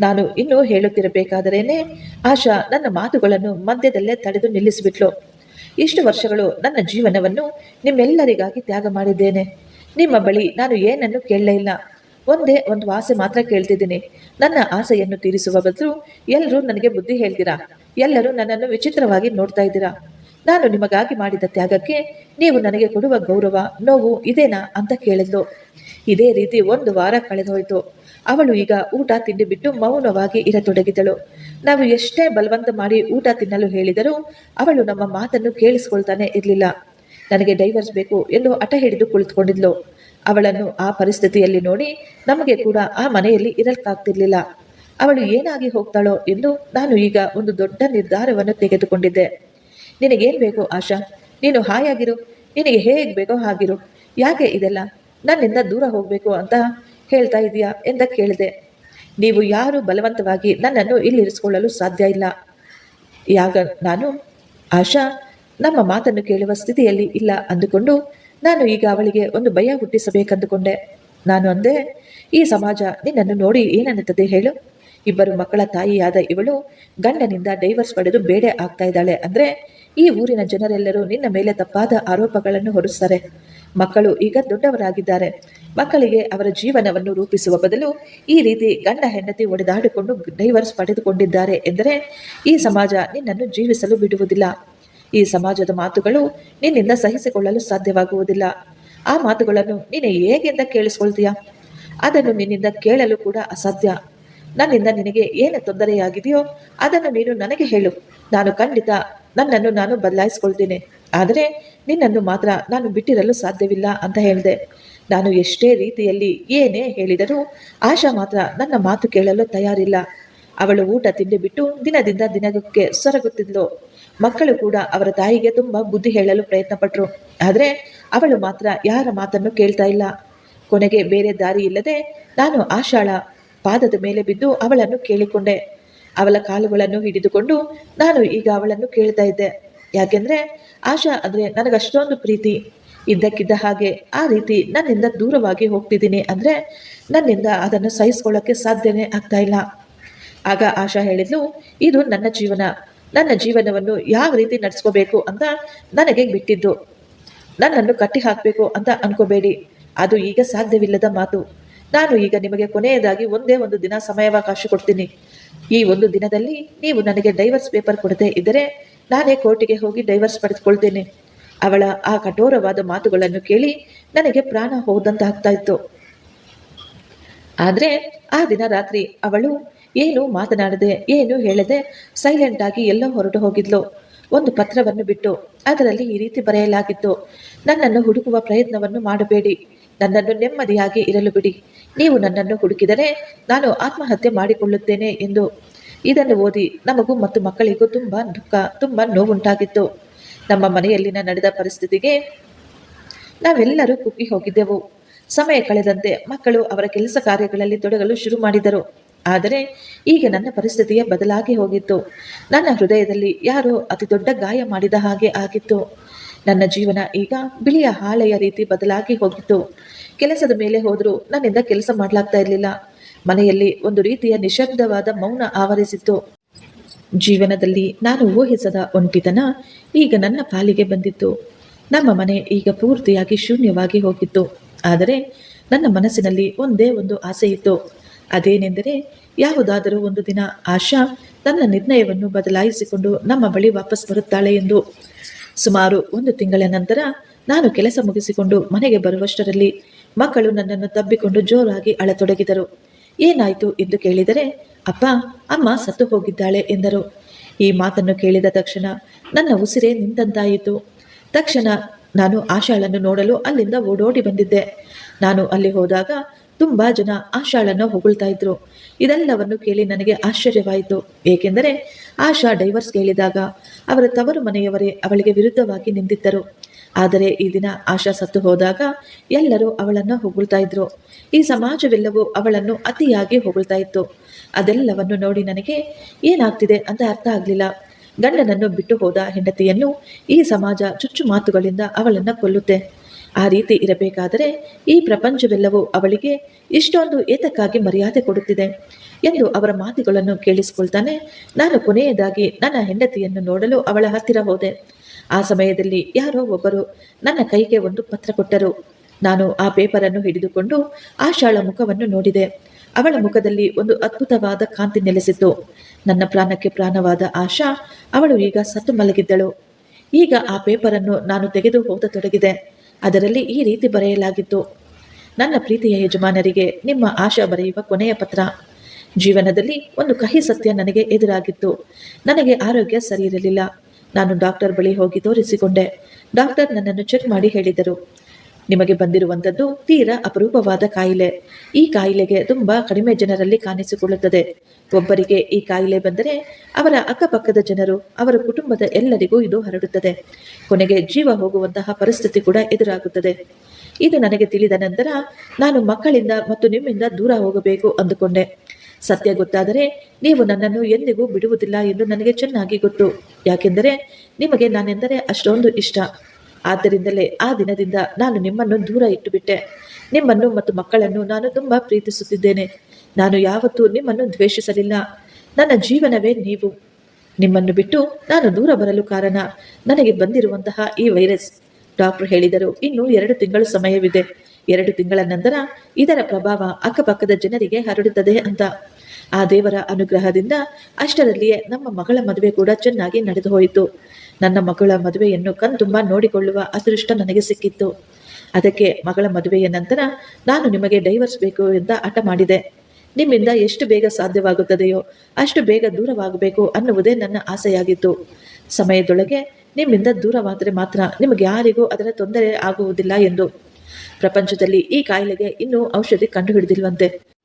ನಾನು ಇನ್ನೂ ಹೇಳುತ್ತಿರಬೇಕಾದರೇನೆ, ಆಶಾ ನನ್ನ ಮಾತುಗಳನ್ನು ಮಧ್ಯದಲ್ಲೇ ತಡೆದು ನಿಲ್ಲಿಸಿಬಿಟ್ಲು. ಇಷ್ಟು ವರ್ಷಗಳು ನನ್ನ ಜೀವನವನ್ನು ನಿಮ್ಮೆಲ್ಲರಿಗಾಗಿ ತ್ಯಾಗ ಮಾಡಿದ್ದೇನೆ. ನಿಮ್ಮ ಬಳಿ ನಾನು ಏನನ್ನು ಕೇಳಲೇ ಇಲ್ಲ. ಒಂದೇ ಒಂದು ಆಸೆ ಮಾತ್ರ ಕೇಳ್ತಿದ್ದೀನಿ. ನನ್ನ ಆಸೆಯನ್ನು ತೀರಿಸುವ ಬದಲು ಎಲ್ಲರೂ ನನಗೆ ಬುದ್ಧಿ ಹೇಳ್ತೀರಾ? ಎಲ್ಲರೂ ನನ್ನನ್ನು ವಿಚಿತ್ರವಾಗಿ ನೋಡ್ತಾ ಇದ್ದೀರಾ? ನಾನು ನಿಮಗಾಗಿ ಮಾಡಿದ ತ್ಯಾಗಕ್ಕೆ ನೀವು ನನಗೆ ಕೊಡುವ ಗೌರವ, ನೋವು ಇದೇನಾ ಅಂತ ಕೇಳಿದ್ಲು. ಇದೇ ರೀತಿ ಒಂದು ವಾರ ಕಳೆದೋಯ್ತು. ಅವಳು ಈಗ ಊಟ ತಿಂಡಿ ಬಿಟ್ಟು ಮೌನವಾಗಿ ಇರತೊಡಗಿದಳು. ನಾವು ಎಷ್ಟೇ ಬಲವಂತ ಮಾಡಿ ಊಟ ತಿನ್ನಲು ಹೇಳಿದರೂ ಅವಳು ನಮ್ಮ ಮಾತನ್ನು ಕೇಳಿಸ್ಕೊಳ್ತಾನೆ ಇರಲಿಲ್ಲ. ನನಗೆ ಡೈವರ್ಸ್ ಬೇಕು ಎಂದು ಅಟ ಹಿಡಿದು ಕುಳಿತುಕೊಂಡಿದ್ಲು. ಅವಳನ್ನು ಆ ಪರಿಸ್ಥಿತಿಯಲ್ಲಿ ನೋಡಿ ನಮಗೆ ಕೂಡ ಆ ಮನೆಯಲ್ಲಿ ಇರಕ್ಕಾಗ್ತಿರ್ಲಿಲ್ಲ. ಅವಳು ಏನಾಗಿ ಹೋಗ್ತಾಳೋ ಎಂದು ನಾನು ಈಗ ಒಂದು ದೊಡ್ಡ ನಿರ್ಧಾರವನ್ನು ತೆಗೆದುಕೊಂಡಿದ್ದೆ. ನಿನಗೇನು ಬೇಕು ಆಶಾ? ನೀನು ಹಾಯಾಗಿರು. ನಿನಗೆ ಹೇಗೆ ಬೇಕೋ ಹಾಗಿರು. ಯಾಕೆ ಇದೆಲ್ಲ? ನನ್ನಿಂದ ದೂರ ಹೋಗಬೇಕು ಅಂತ ಹೇಳ್ತಾ ಇದೆಯಾ ಎಂದ ಕೇಳಿದೆ. ನೀವು ಯಾರು ಬಲವಂತವಾಗಿ ನನ್ನನ್ನು ಇಲ್ಲಿರಿಸಿಕೊಳ್ಳಲು ಸಾಧ್ಯ ಇಲ್ಲ. ಯಾಗ ನಾನು, ಆಶಾ, ನಮ್ಮ ಮಾತನ್ನು ಕೇಳುವ ಸ್ಥಿತಿಯಲ್ಲಿ ಇಲ್ಲ ಅಂದುಕೊಂಡು ನಾನು ಈಗ ಅವಳಿಗೆ ಒಂದು ಭಯ ಹುಟ್ಟಿಸಬೇಕಂದುಕೊಂಡೆ. ನಾನು ಅಂದೆ, ಈ ಸಮಾಜ ನಿನ್ನನ್ನು ನೋಡಿ ಏನನ್ನುತ್ತದೆ ಹೇಳು. ಇಬ್ಬರು ಮಕ್ಕಳ ತಾಯಿಯಾದ ಇವಳು ಗಂಡನಿಂದ ಡೈವರ್ಸ್ ಪಡೆದು ಬೇಡೆ ಆಗ್ತಾ ಇದ್ದಾಳೆ ಅಂದ್ರೆ ಈ ಊರಿನ ಜನರೆಲ್ಲರೂ ನಿನ್ನ ಮೇಲೆ ತಪ್ಪಾದ ಆರೋಪಗಳನ್ನು ಹೊರಿಸ್ತಾರೆ. ಮಕ್ಕಳು ಈಗ ದೊಡ್ಡವರಾಗಿದ್ದಾರೆ. ಮಕ್ಕಳಿಗೆ ಅವರ ಜೀವನವನ್ನು ರೂಪಿಸುವ ಬದಲು ಈ ರೀತಿ ಗಂಡ ಹೆಂಡತಿ ಒಡೆದಾಡಿಕೊಂಡು ಡೈವರ್ಸ್ ಪಡೆದುಕೊಂಡಿದ್ದಾರೆ ಎಂದರೆ ಈ ಸಮಾಜ ನಿನ್ನನ್ನು ಜೀವಿಸಲು ಬಿಡುವುದಿಲ್ಲ. ಈ ಸಮಾಜದ ಮಾತುಗಳು ನಿನ್ನಿಂದ ಸಹಿಸಿಕೊಳ್ಳಲು ಸಾಧ್ಯವಾಗುವುದಿಲ್ಲ. ಆ ಮಾತುಗಳನ್ನು ನೀನು ಹೇಗೆಂದ ಕೇಳಿಸ್ಕೊಳ್ತೀಯಾ? ಅದನ್ನು ನಿನ್ನಿಂದ ಕೇಳಲು ಕೂಡ ಅಸಾಧ್ಯ. ನನ್ನಿಂದ ನಿನಗೆ ಏನು ತೊಂದರೆಯಾಗಿದೆಯೋ ಅದನ್ನು ನೀನು ನನಗೆ ಹೇಳು. ನಾನು ಖಂಡಿತ ನನ್ನನ್ನು ನಾನು ಬದಲಾಯಿಸ್ಕೊಳ್ತೇನೆ. ಆದರೆ ನಿನ್ನನ್ನು ಮಾತ್ರ ನಾನು ಬಿಟ್ಟಿರಲು ಸಾಧ್ಯವಿಲ್ಲ ಅಂತ ಹೇಳಿದೆ. ನಾನು ಎಷ್ಟೇ ರೀತಿಯಲ್ಲಿ ಏನೇ ಹೇಳಿದರೂ ಆಶಾ ಮಾತ್ರ ನನ್ನ ಮಾತು ಕೇಳಲು ತಯಾರಿಲ್ಲ. ಅವಳು ಊಟ ತಿಂಡಿ ಬಿಟ್ಟು ದಿನದಿಂದ ದಿನಕ್ಕೆ ಸೊರಗುತ್ತಿದ್ಲು. ಮಕ್ಕಳು ಕೂಡ ಅವರ ತಾಯಿಗೆ ತುಂಬ ಬುದ್ಧಿ ಹೇಳಲು ಪ್ರಯತ್ನ ಪಟ್ರು ಆದರೆ ಅವಳು ಮಾತ್ರ ಯಾರ ಮಾತನ್ನು ಕೇಳ್ತಾ ಇಲ್ಲ. ಕೊನೆಗೆ ಬೇರೆ ದಾರಿ ಇಲ್ಲದೆ ನಾನು ಆಶಾಳ ಪಾದದ ಮೇಲೆ ಬಿದ್ದು ಅವಳನ್ನು ಕೇಳಿಕೊಂಡೆ. ಅವಳ ಕಾಲುಗಳನ್ನು ಹಿಡಿದುಕೊಂಡು ನಾನು ಈಗ ಅವಳನ್ನು ಕೇಳ್ತಾ ಇದ್ದೆ. ಯಾಕೆಂದ್ರೆ ಆಶಾ ಅಂದರೆ ನನಗಷ್ಟೊಂದು ಪ್ರೀತಿ. ಇದ್ದಕ್ಕಿದ್ದ ಹಾಗೆ ಆ ರೀತಿ ನನ್ನಿಂದ ದೂರವಾಗಿ ಹೋಗ್ತಿದ್ದೀನಿ ಅಂದರೆ ನನ್ನಿಂದ ಅದನ್ನು ಸಹಿಸ್ಕೊಳ್ಳೋಕ್ಕೆ ಸಾಧ್ಯನೇ ಆಗ್ತಾ ಇಲ್ಲ. ಆಗ ಆಶಾ ಹೇಳಿದ್ಲು, ಇದು ನನ್ನ ಜೀವನ. ನನ್ನ ಜೀವನವನ್ನು ಯಾವ ರೀತಿ ನಡೆಸ್ಕೋಬೇಕು ಅಂತ ನನಗೆ ಬಿಟ್ಟಿದ್ದು. ನನ್ನನ್ನು ಕಟ್ಟಿ ಹಾಕಬೇಕು ಅಂತ ಅನ್ಕೋಬೇಡಿ. ಅದು ಈಗ ಸಾಧ್ಯವಿಲ್ಲದ ಮಾತು. ನಾನು ಈಗ ನಿಮಗೆ ಕೊನೆಯದಾಗಿ ಒಂದೇ ಒಂದು ದಿನ ಸಮಯಾವಕಾಶ ಕೊಡ್ತೀನಿ. ಈ ಒಂದು ದಿನದಲ್ಲಿ ನೀವು ನನಗೆ ಡೈವರ್ಸ್ ಪೇಪರ್ ಕೊಡದೆ ಇದ್ದರೆ ನಾನೇ ಕೋರ್ಟಿಗೆ ಹೋಗಿ ಡೈವರ್ಸ್ ಪಡೆದುಕೊಳ್ತೇನೆ. ಅವಳ ಆ ಕಠೋರವಾದ ಮಾತುಗಳನ್ನು ಕೇಳಿ ನನಗೆ ಪ್ರಾಣ ಹೋದಂತಾಗ್ತಾ ಇತ್ತು ಆದರೆ ಆ ದಿನ ರಾತ್ರಿ ಅವಳು ಏನು ಮಾತನಾಡದೆ, ಏನು ಹೇಳದೆ ಸೈಲೆಂಟ್ ಆಗಿ ಎಲ್ಲೋ ಹೊರಟು ಹೋಗಿದ್ಲು. ಒಂದು ಪತ್ರವನ್ನು ಬಿಟ್ಟು ಅದರಲ್ಲಿ ಈ ರೀತಿ ಬರೆಯಲಾಗಿತ್ತು, ನನ್ನನ್ನು ಹುಡುಕುವ ಪ್ರಯತ್ನವನ್ನು ಮಾಡಬೇಡಿ. ನನ್ನನ್ನು ನೆಮ್ಮದಿಯಾಗಿ ಇರಲು ಬಿಡಿ. ನೀವು ನನ್ನನ್ನು ಹುಡುಕಿದರೆ ನಾನು ಆತ್ಮಹತ್ಯೆ ಮಾಡಿಕೊಳ್ಳುತ್ತೇನೆ ಎಂದು ಇದನ್ನು ಓದಿ ನಮಗೂ ಮತ್ತು ಮಕ್ಕಳಿಗೂ ತುಂಬ ದುಃಖ, ತುಂಬ ನೋವುಂಟಾಗಿತ್ತು. ನಮ್ಮ ಮನೆಯಲ್ಲಿನ ನಡೆದ ಪರಿಸ್ಥಿತಿಗೆ ನಾವೆಲ್ಲರೂ ಕುಗ್ಗಿ ಹೋಗಿದ್ದೆವು. ಸಮಯ ಕಳೆದಂತೆ ಮಕ್ಕಳು ಅವರ ಕೆಲಸ ಕಾರ್ಯಗಳಲ್ಲಿ ತೊಡಗಲು ಶುರು ಮಾಡಿದರು. ಆದರೆ ಈಗ ನನ್ನ ಪರಿಸ್ಥಿತಿಯೇ ಬದಲಾಗಿ ಹೋಗಿತ್ತು. ನನ್ನ ಹೃದಯದಲ್ಲಿ ಯಾರೋ ಅತಿ ದೊಡ್ಡ ಗಾಯ ಮಾಡಿದ ಹಾಗೆ ಆಗಿತ್ತು. ನನ್ನ ಜೀವನ ಈಗ ಬಿಳಿಯ ಹಾಳೆಯ ರೀತಿ ಬದಲಾಗಿ ಹೋಗಿತ್ತು. ಕೆಲಸದ ಮೇಲೆ ಹೋದರೂ ನನ್ನಿಂದ ಕೆಲಸ ಮಾಡಲಾಗ್ತಾ ಇರಲಿಲ್ಲ. ಮನೆಯಲ್ಲಿ ಒಂದು ರೀತಿಯ ನಿಶಬ್ದವಾದ ಮೌನ ಆವರಿಸಿತ್ತು. ಜೀವನದಲ್ಲಿ ನಾನು ಊಹಿಸದ ಒಂಟಿತನ ಈಗ ನನ್ನ ಪಾಲಿಗೆ ಬಂದಿತ್ತು. ನಮ್ಮ ಮನೆ ಈಗ ಪೂರ್ತಿಯಾಗಿ ಶೂನ್ಯವಾಗಿ ಹೋಗಿತ್ತು. ಆದರೆ ನನ್ನ ಮನಸ್ಸಿನಲ್ಲಿ ಒಂದೇ ಒಂದು ಆಸೆ ಇತ್ತು. ಅದೇನೆಂದರೆ ಯಾವುದಾದರೂ ಒಂದು ದಿನ ಆಶಾ ತನ್ನ ನಿರ್ಣಯವನ್ನು ಬದಲಾಯಿಸಿಕೊಂಡು ನಮ್ಮ ಬಳಿ ವಾಪಸ್ ಬರುತ್ತಾಳೆ ಎಂದು. ಸುಮಾರು ಒಂದು ತಿಂಗಳ ನಂತರ ನಾನು ಕೆಲಸ ಮುಗಿಸಿಕೊಂಡು ಮನೆಗೆ ಬರುವಷ್ಟರಲ್ಲಿ ಮಕ್ಕಳು ನನ್ನನ್ನು ತಬ್ಬಿಕೊಂಡು ಜೋರಾಗಿ ಅಳತೊಡಗಿದರು. ಏನಾಯಿತು ಎಂದು ಕೇಳಿದರೆ, ಅಪ್ಪ, ಅಮ್ಮ ಸತ್ತು ಹೋಗಿದ್ದಾಳೆ ಎಂದರು. ಈ ಮಾತನ್ನು ಕೇಳಿದ ತಕ್ಷಣ, ನನ್ನ ಉಸಿರೇ ನಿಂತಂತಾಯಿತು. ತಕ್ಷಣ ನಾನು ಆಶಾಳನ್ನು ನೋಡಲು ಅಲ್ಲಿಂದ ಓಡೋಡಿ ಬಂದಿದ್ದೆ. ನಾನು ಅಲ್ಲಿ ಹೋದಾಗ ತುಂಬ ಜನ ಆಶಾಳನ್ನು ಹೊಗಳ್ತಾ ಇದ್ರು. ಇದೆಲ್ಲವನ್ನು ಕೇಳಿ ನನಗೆ ಆಶ್ಚರ್ಯವಾಯಿತು. ಏಕೆಂದರೆ, ಆಶಾ ಡೈವರ್ಸ್ ಕೇಳಿದಾಗ, ಅವರ ತವರು ಮನೆಯವರೇ ಅವಳಿಗೆ ವಿರುದ್ಧವಾಗಿ ನಿಂತಿದ್ದರು. ಆದರೆ ಈ ದಿನ ಆಶಾ ಸತ್ತು ಹೋದಾಗ ಎಲ್ಲರೂ ಅವಳನ್ನು ಹೊಗಳ್ತಾ ಇದ್ರು. ಈ ಸಮಾಜವೆಲ್ಲವೂ ಅವಳನ್ನು ಅತಿಯಾಗಿ ಹೊಗಳ್ತಾ ಇತ್ತು. ಅದೆಲ್ಲವನ್ನು ನೋಡಿ ನನಗೆ ಏನಾಗ್ತಿದೆ ಅಂತ ಅರ್ಥ ಆಗಲಿಲ್ಲ. ಗಂಡನನ್ನು ಬಿಟ್ಟು ಹೋದ ಹೆಂಡತಿಯನ್ನು ಈ ಸಮಾಜ ಚುಚ್ಚು ಮಾತುಗಳಿಂದ ಅವಳನ್ನು ಕೊಲ್ಲುತ್ತೆ. ಆ ರೀತಿ ಇರಬೇಕಾದರೆ ಈ ಪ್ರಪಂಚವೆಲ್ಲವೂ ಅವಳಿಗೆ ಇಷ್ಟೊಂದು ಏತಕ್ಕಾಗಿ ಮರ್ಯಾದೆ ಕೊಡುತ್ತಿದೆ ಎಂದು ಅವರ ಮಾತುಗಳನ್ನು ಕೇಳಿಸಿಕೊಳ್ತಾನೆ ನಾನು ಕೊನೆಯದಾಗಿ ನನ್ನ ಹೆಂಡತಿಯನ್ನು ನೋಡಲು ಅವಳ ಹತ್ತಿರ ಹೋದೆ. ಆ ಸಮಯದಲ್ಲಿ ಯಾರೋ ಒಬ್ಬರು ನನ್ನ ಕೈಗೆ ಒಂದು ಪತ್ರ ಕೊಟ್ಟರು. ನಾನು ಆ ಪೇಪರನ್ನು ಹಿಡಿದುಕೊಂಡು ಆಶಾಳ ಮುಖವನ್ನು ನೋಡಿದೆ. ಅವಳ ಮುಖದಲ್ಲಿ ಒಂದು ಅದ್ಭುತವಾದ ಕಾಂತಿ ನೆಲೆಸಿತು ನನ್ನ ಪ್ರಾಣಕ್ಕೆ ಪ್ರಾಣವಾದ ಆಶಾ ಅವಳು ಈಗ ಸತ್ತು ಮಲಗಿದ್ದಳು. ಈಗ ಆ ಪೇಪರನ್ನು ನಾನು ತೆಗೆದು ಹೋಗತೊಡಗಿದೆ ಅದರಲ್ಲಿ ಈ ರೀತಿ ಬರೆಯಲಾಗಿತ್ತು. ನನ್ನ ಪ್ರೀತಿಯ ಯಜಮಾನರಿಗೆ ನಿಮ್ಮ ಆಶಾ ಬರೆಯುವ ಕೊನೆಯ ಪತ್ರ. ಜೀವನದಲ್ಲಿ ಒಂದು ಕಹಿ ಸತ್ಯ ನನಗೆ ಎದುರಾಗಿತ್ತು. ನನಗೆ ಆರೋಗ್ಯ ಸರಿಯಿರಲಿಲ್ಲ ನಾನು ಡಾಕ್ಟರ್ ಬಳಿ ಹೋಗಿ ತೋರಿಸಿಕೊಂಡೆ. ಡಾಕ್ಟರ್ ನನ್ನನ್ನು ಚೆಕ್ ಮಾಡಿ ಹೇಳಿದರು. ನಿಮಗೆ ಬಂದಿರುವಂಥದ್ದು ತೀರಾ ಅಪರೂಪವಾದ ಕಾಯಿಲೆ. ಈ ಕಾಯಿಲೆಗೆ ತುಂಬಾ ಕಡಿಮೆ ಜನರಲ್ಲಿ ಕಾಣಿಸಿಕೊಳ್ಳುತ್ತದೆ. ಒಬ್ಬರಿಗೆ ಈ ಕಾಯಿಲೆ ಬಂದರೆ ಅವರ ಅಕ್ಕಪಕ್ಕದ ಜನರು, ಅವರ ಕುಟುಂಬದ ಎಲ್ಲರಿಗೂ ಇದು ಹರಡುತ್ತದೆ. ಕೊನೆಗೆ ಜೀವ ಹೋಗುವಂತಹ ಪರಿಸ್ಥಿತಿ ಕೂಡ ಎದುರಾಗುತ್ತದೆ. ಇದು ನನಗೆ ತಿಳಿದ ನಂತರ ನಾನು ಮಕ್ಕಳಿಂದ ಮತ್ತು ನಿಮ್ಮಿಂದ ದೂರ ಹೋಗಬೇಕು ಅಂದುಕೊಂಡೆ. ಸತ್ಯ ಗೊತ್ತಾದರೆ ನೀವು ನನ್ನನ್ನು ಎಂದಿಗೂ ಬಿಡುವುದಿಲ್ಲ ಎಂದು ನನಗೆ ಚೆನ್ನಾಗಿ ಗೊತ್ತು. ಯಾಕೆಂದರೆ ನಿಮಗೆ ನಾನೆಂದರೆ ಅಷ್ಟೊಂದು ಇಷ್ಟ. ಆದ್ದರಿಂದಲೇ ಆ ದಿನದಿಂದ ನಾನು ನಿಮ್ಮನ್ನು ದೂರ ಇಟ್ಟುಬಿಟ್ಟೆ. ನಿಮ್ಮನ್ನು ಮತ್ತು ಮಕ್ಕಳನ್ನು ನಾನು ತುಂಬ ಪ್ರೀತಿಸುತ್ತಿದ್ದೇನೆ. ನಾನು ಯಾವತ್ತೂ ನಿಮ್ಮನ್ನು ದ್ವೇಷಿಸಲಿಲ್ಲ. ನನ್ನ ಜೀವನವೇ ನೀವು. ನಿಮ್ಮನ್ನು ಬಿಟ್ಟು ನಾನು ದೂರ ಬರಲು ಕಾರಣ ನನಗೆ ಬಂದಿರುವಂತಹ ಈ ವೈರಸ್. ಡಾಕ್ಟರ್ ಹೇಳಿದರು, ಇನ್ನು ಎರಡು ತಿಂಗಳು ಸಮಯವಿದೆ. ಎರಡು ತಿಂಗಳ ನಂತರ ಇದರ ಪ್ರಭಾವ ಅಕ್ಕಪಕ್ಕದ ಜನರಿಗೆ ಹರಡುತ್ತದೆ ಅಂತ. ಆ ದೇವರ ಅನುಗ್ರಹದಿಂದ ಅಷ್ಟರಲ್ಲಿಯೇ ನಮ್ಮ ಮಗಳ ಮದುವೆ ಕೂಡ ಚೆನ್ನಾಗಿ ನಡೆದು ಹೋಯಿತು. ನನ್ನ ಮಗಳ ಮದುವೆಯನ್ನು ಕಣ್ತುಂಬ ನೋಡಿಕೊಳ್ಳುವ ಅದೃಷ್ಟ ನನಗೆ ಸಿಕ್ಕಿತ್ತು. ಅದಕ್ಕೆ ಮಗಳ ಮದುವೆಯ ನಂತರ ನಾನು ನಿಮಗೆ ಡೈವರ್ಸ್ ಬೇಕು ಅಂತ ಹಠ ಮಾಡಿದೆ. ನಿಮ್ಮಿಂದ ಎಷ್ಟು ಬೇಗ ಸಾಧ್ಯವಾಗುತ್ತದೆಯೋ ಅಷ್ಟು ಬೇಗ ದೂರವಾಗಬೇಕು ಅನ್ನುವುದೇ ನನ್ನ ಆಸೆಯಾಗಿತ್ತು. ಸಮಯದೊಳಗೆ ನಿಮ್ಮಿಂದ ದೂರವಾದರೆ ಮಾತ್ರ ನಿಮಗೆ ಯಾರಿಗೂ ಅದರ ತೊಂದರೆ ಆಗುವುದಿಲ್ಲ ಎಂದು. ಪ್ರಪಂಚದಲ್ಲಿ ಈ ಕಾಯಿಲೆಗೆ ಇನ್ನೂ ಔಷಧಿ ಕಂಡುಹಿಡಿದಿಲ್ವಂತೆ.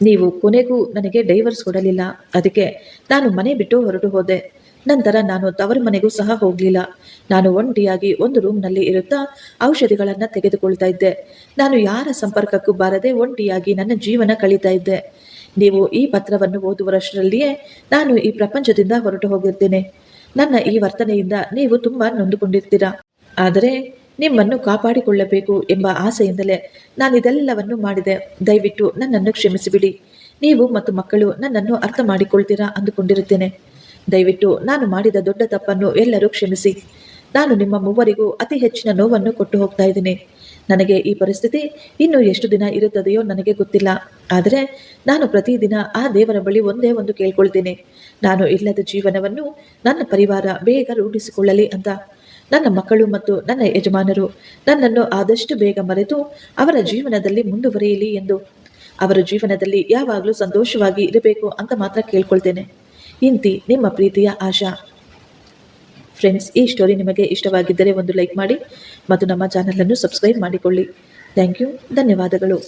ನೀವು ಕೊನೆಗೂ ನನಗೆ ಡೈವರ್ಸ್ ಕೊಡಲಿಲ್ಲ. ಅದಕ್ಕೆ ನಾನು ಮನೆ ಬಿಟ್ಟು ಹೊರಟು ಹೋದೆ. ನಂತರ ನಾನು ತವರ ಮನೆಗೂ ಸಹ ಹೋಗಲಿಲ್ಲ. ನಾನು ಒಂಟಿಯಾಗಿ ಒಂದು ರೂಮ್ನಲ್ಲಿ ಇರುತ್ತಾ ಔಷಧಿಗಳನ್ನು ತೆಗೆದುಕೊಳ್ತಾ ಇದ್ದೆ. ನಾನು ಯಾರ ಸಂಪರ್ಕಕ್ಕೂ ಬಾರದೆ ಒಂಟಿಯಾಗಿ ನನ್ನ ಜೀವನ ಕಳೀತಾ ಇದ್ದೆ. ನೀವು ಈ ಪತ್ರವನ್ನು ಓದುವರಷ್ಟರಲ್ಲಿಯೇ ನಾನು ಈ ಪ್ರಪಂಚದಿಂದ ಹೊರಟು ಹೋಗಿರ್ತೇನೆ. ನನ್ನ ಈ ವರ್ತನೆಯಿಂದ ನೀವು ತುಂಬ ನೊಂದುಕೊಂಡಿರ್ತೀರಾ? ಆದರೆ ನಿಮ್ಮನ್ನು ಕಾಪಾಡಿಕೊಳ್ಳಬೇಕು ಎಂಬ ಆಸೆಯಿಂದಲೇ ನಾನು ಇದೆಲ್ಲವನ್ನು ಮಾಡಿದೆ. ದಯವಿಟ್ಟು ನನ್ನನ್ನು ಕ್ಷಮಿಸಿಬಿಡಿ. ನೀವು ಮತ್ತು ಮಕ್ಕಳು ನನ್ನನ್ನು ಅರ್ಥ ಮಾಡಿಕೊಳ್ತೀರಾ ಅಂದುಕೊಂಡಿರುತ್ತೇನೆ. ದಯವಿಟ್ಟು ನಾನು ಮಾಡಿದ ದೊಡ್ಡ ತಪ್ಪನ್ನು ಎಲ್ಲರೂ ಕ್ಷಮಿಸಿ. ನಾನು ನಿಮ್ಮ ಮೂವರಿಗೂ ಅತಿ ಹೆಚ್ಚಿನ ನೋವನ್ನು ಕೊಟ್ಟು ಹೋಗ್ತಾ ಇದ್ದೀನಿ. ನನಗೆ ಈ ಪರಿಸ್ಥಿತಿ ಇನ್ನೂ ಎಷ್ಟು ದಿನ ಇರುತ್ತದೆಯೋ ನನಗೆ ಗೊತ್ತಿಲ್ಲ. ಆದರೆ ನಾನು ಪ್ರತಿದಿನ ಆ ದೇವರ ಬಳಿ ಒಂದೇ ಒಂದು ಕೇಳ್ಕೊಳ್ತೀನಿ. ನಾನು ಇಲ್ಲದ ಜೀವನವನ್ನು ನನ್ನ ಪರಿವಾರ ಬೇಗ ರೂಢಿಸಿಕೊಳ್ಳಲಿ ಅಂತ ನನ್ನ ಮಕ್ಕಳು ಮತ್ತು ನನ್ನ ಯಜಮಾನರು ನನ್ನನ್ನು ಆದಷ್ಟು ಬೇಗ ಮರೆತು ಅವರ ಜೀವನದಲ್ಲಿ ಮುಂದುವರಿಯಲಿ ಎಂದು. ಅವರ ಜೀವನದಲ್ಲಿ ಯಾವಾಗಲೂ ಸಂತೋಷವಾಗಿ ಇರಬೇಕು ಅಂತ ಮಾತ್ರ ಕೇಳ್ಕೊಳ್ತೇನೆ. ಇಂತಿ ನಿಮ್ಮ ಪ್ರೀತಿಯ ಆಶಾ. ಫ್ರೆಂಡ್ಸ್ ಈ ಸ್ಟೋರಿ ನಿಮಗೆ ಇಷ್ಟವಾಗಿದ್ದರೆ ಒಂದು ಲೈಕ್ ಮಾಡಿ ಮತ್ತು ನಮ್ಮ ಚಾನಲನ್ನು ಸಬ್ಸ್ಕ್ರೈಬ್ ಮಾಡಿಕೊಳ್ಳಿ. ಥ್ಯಾಂಕ್ ಯು ಧನ್ಯವಾದಗಳು.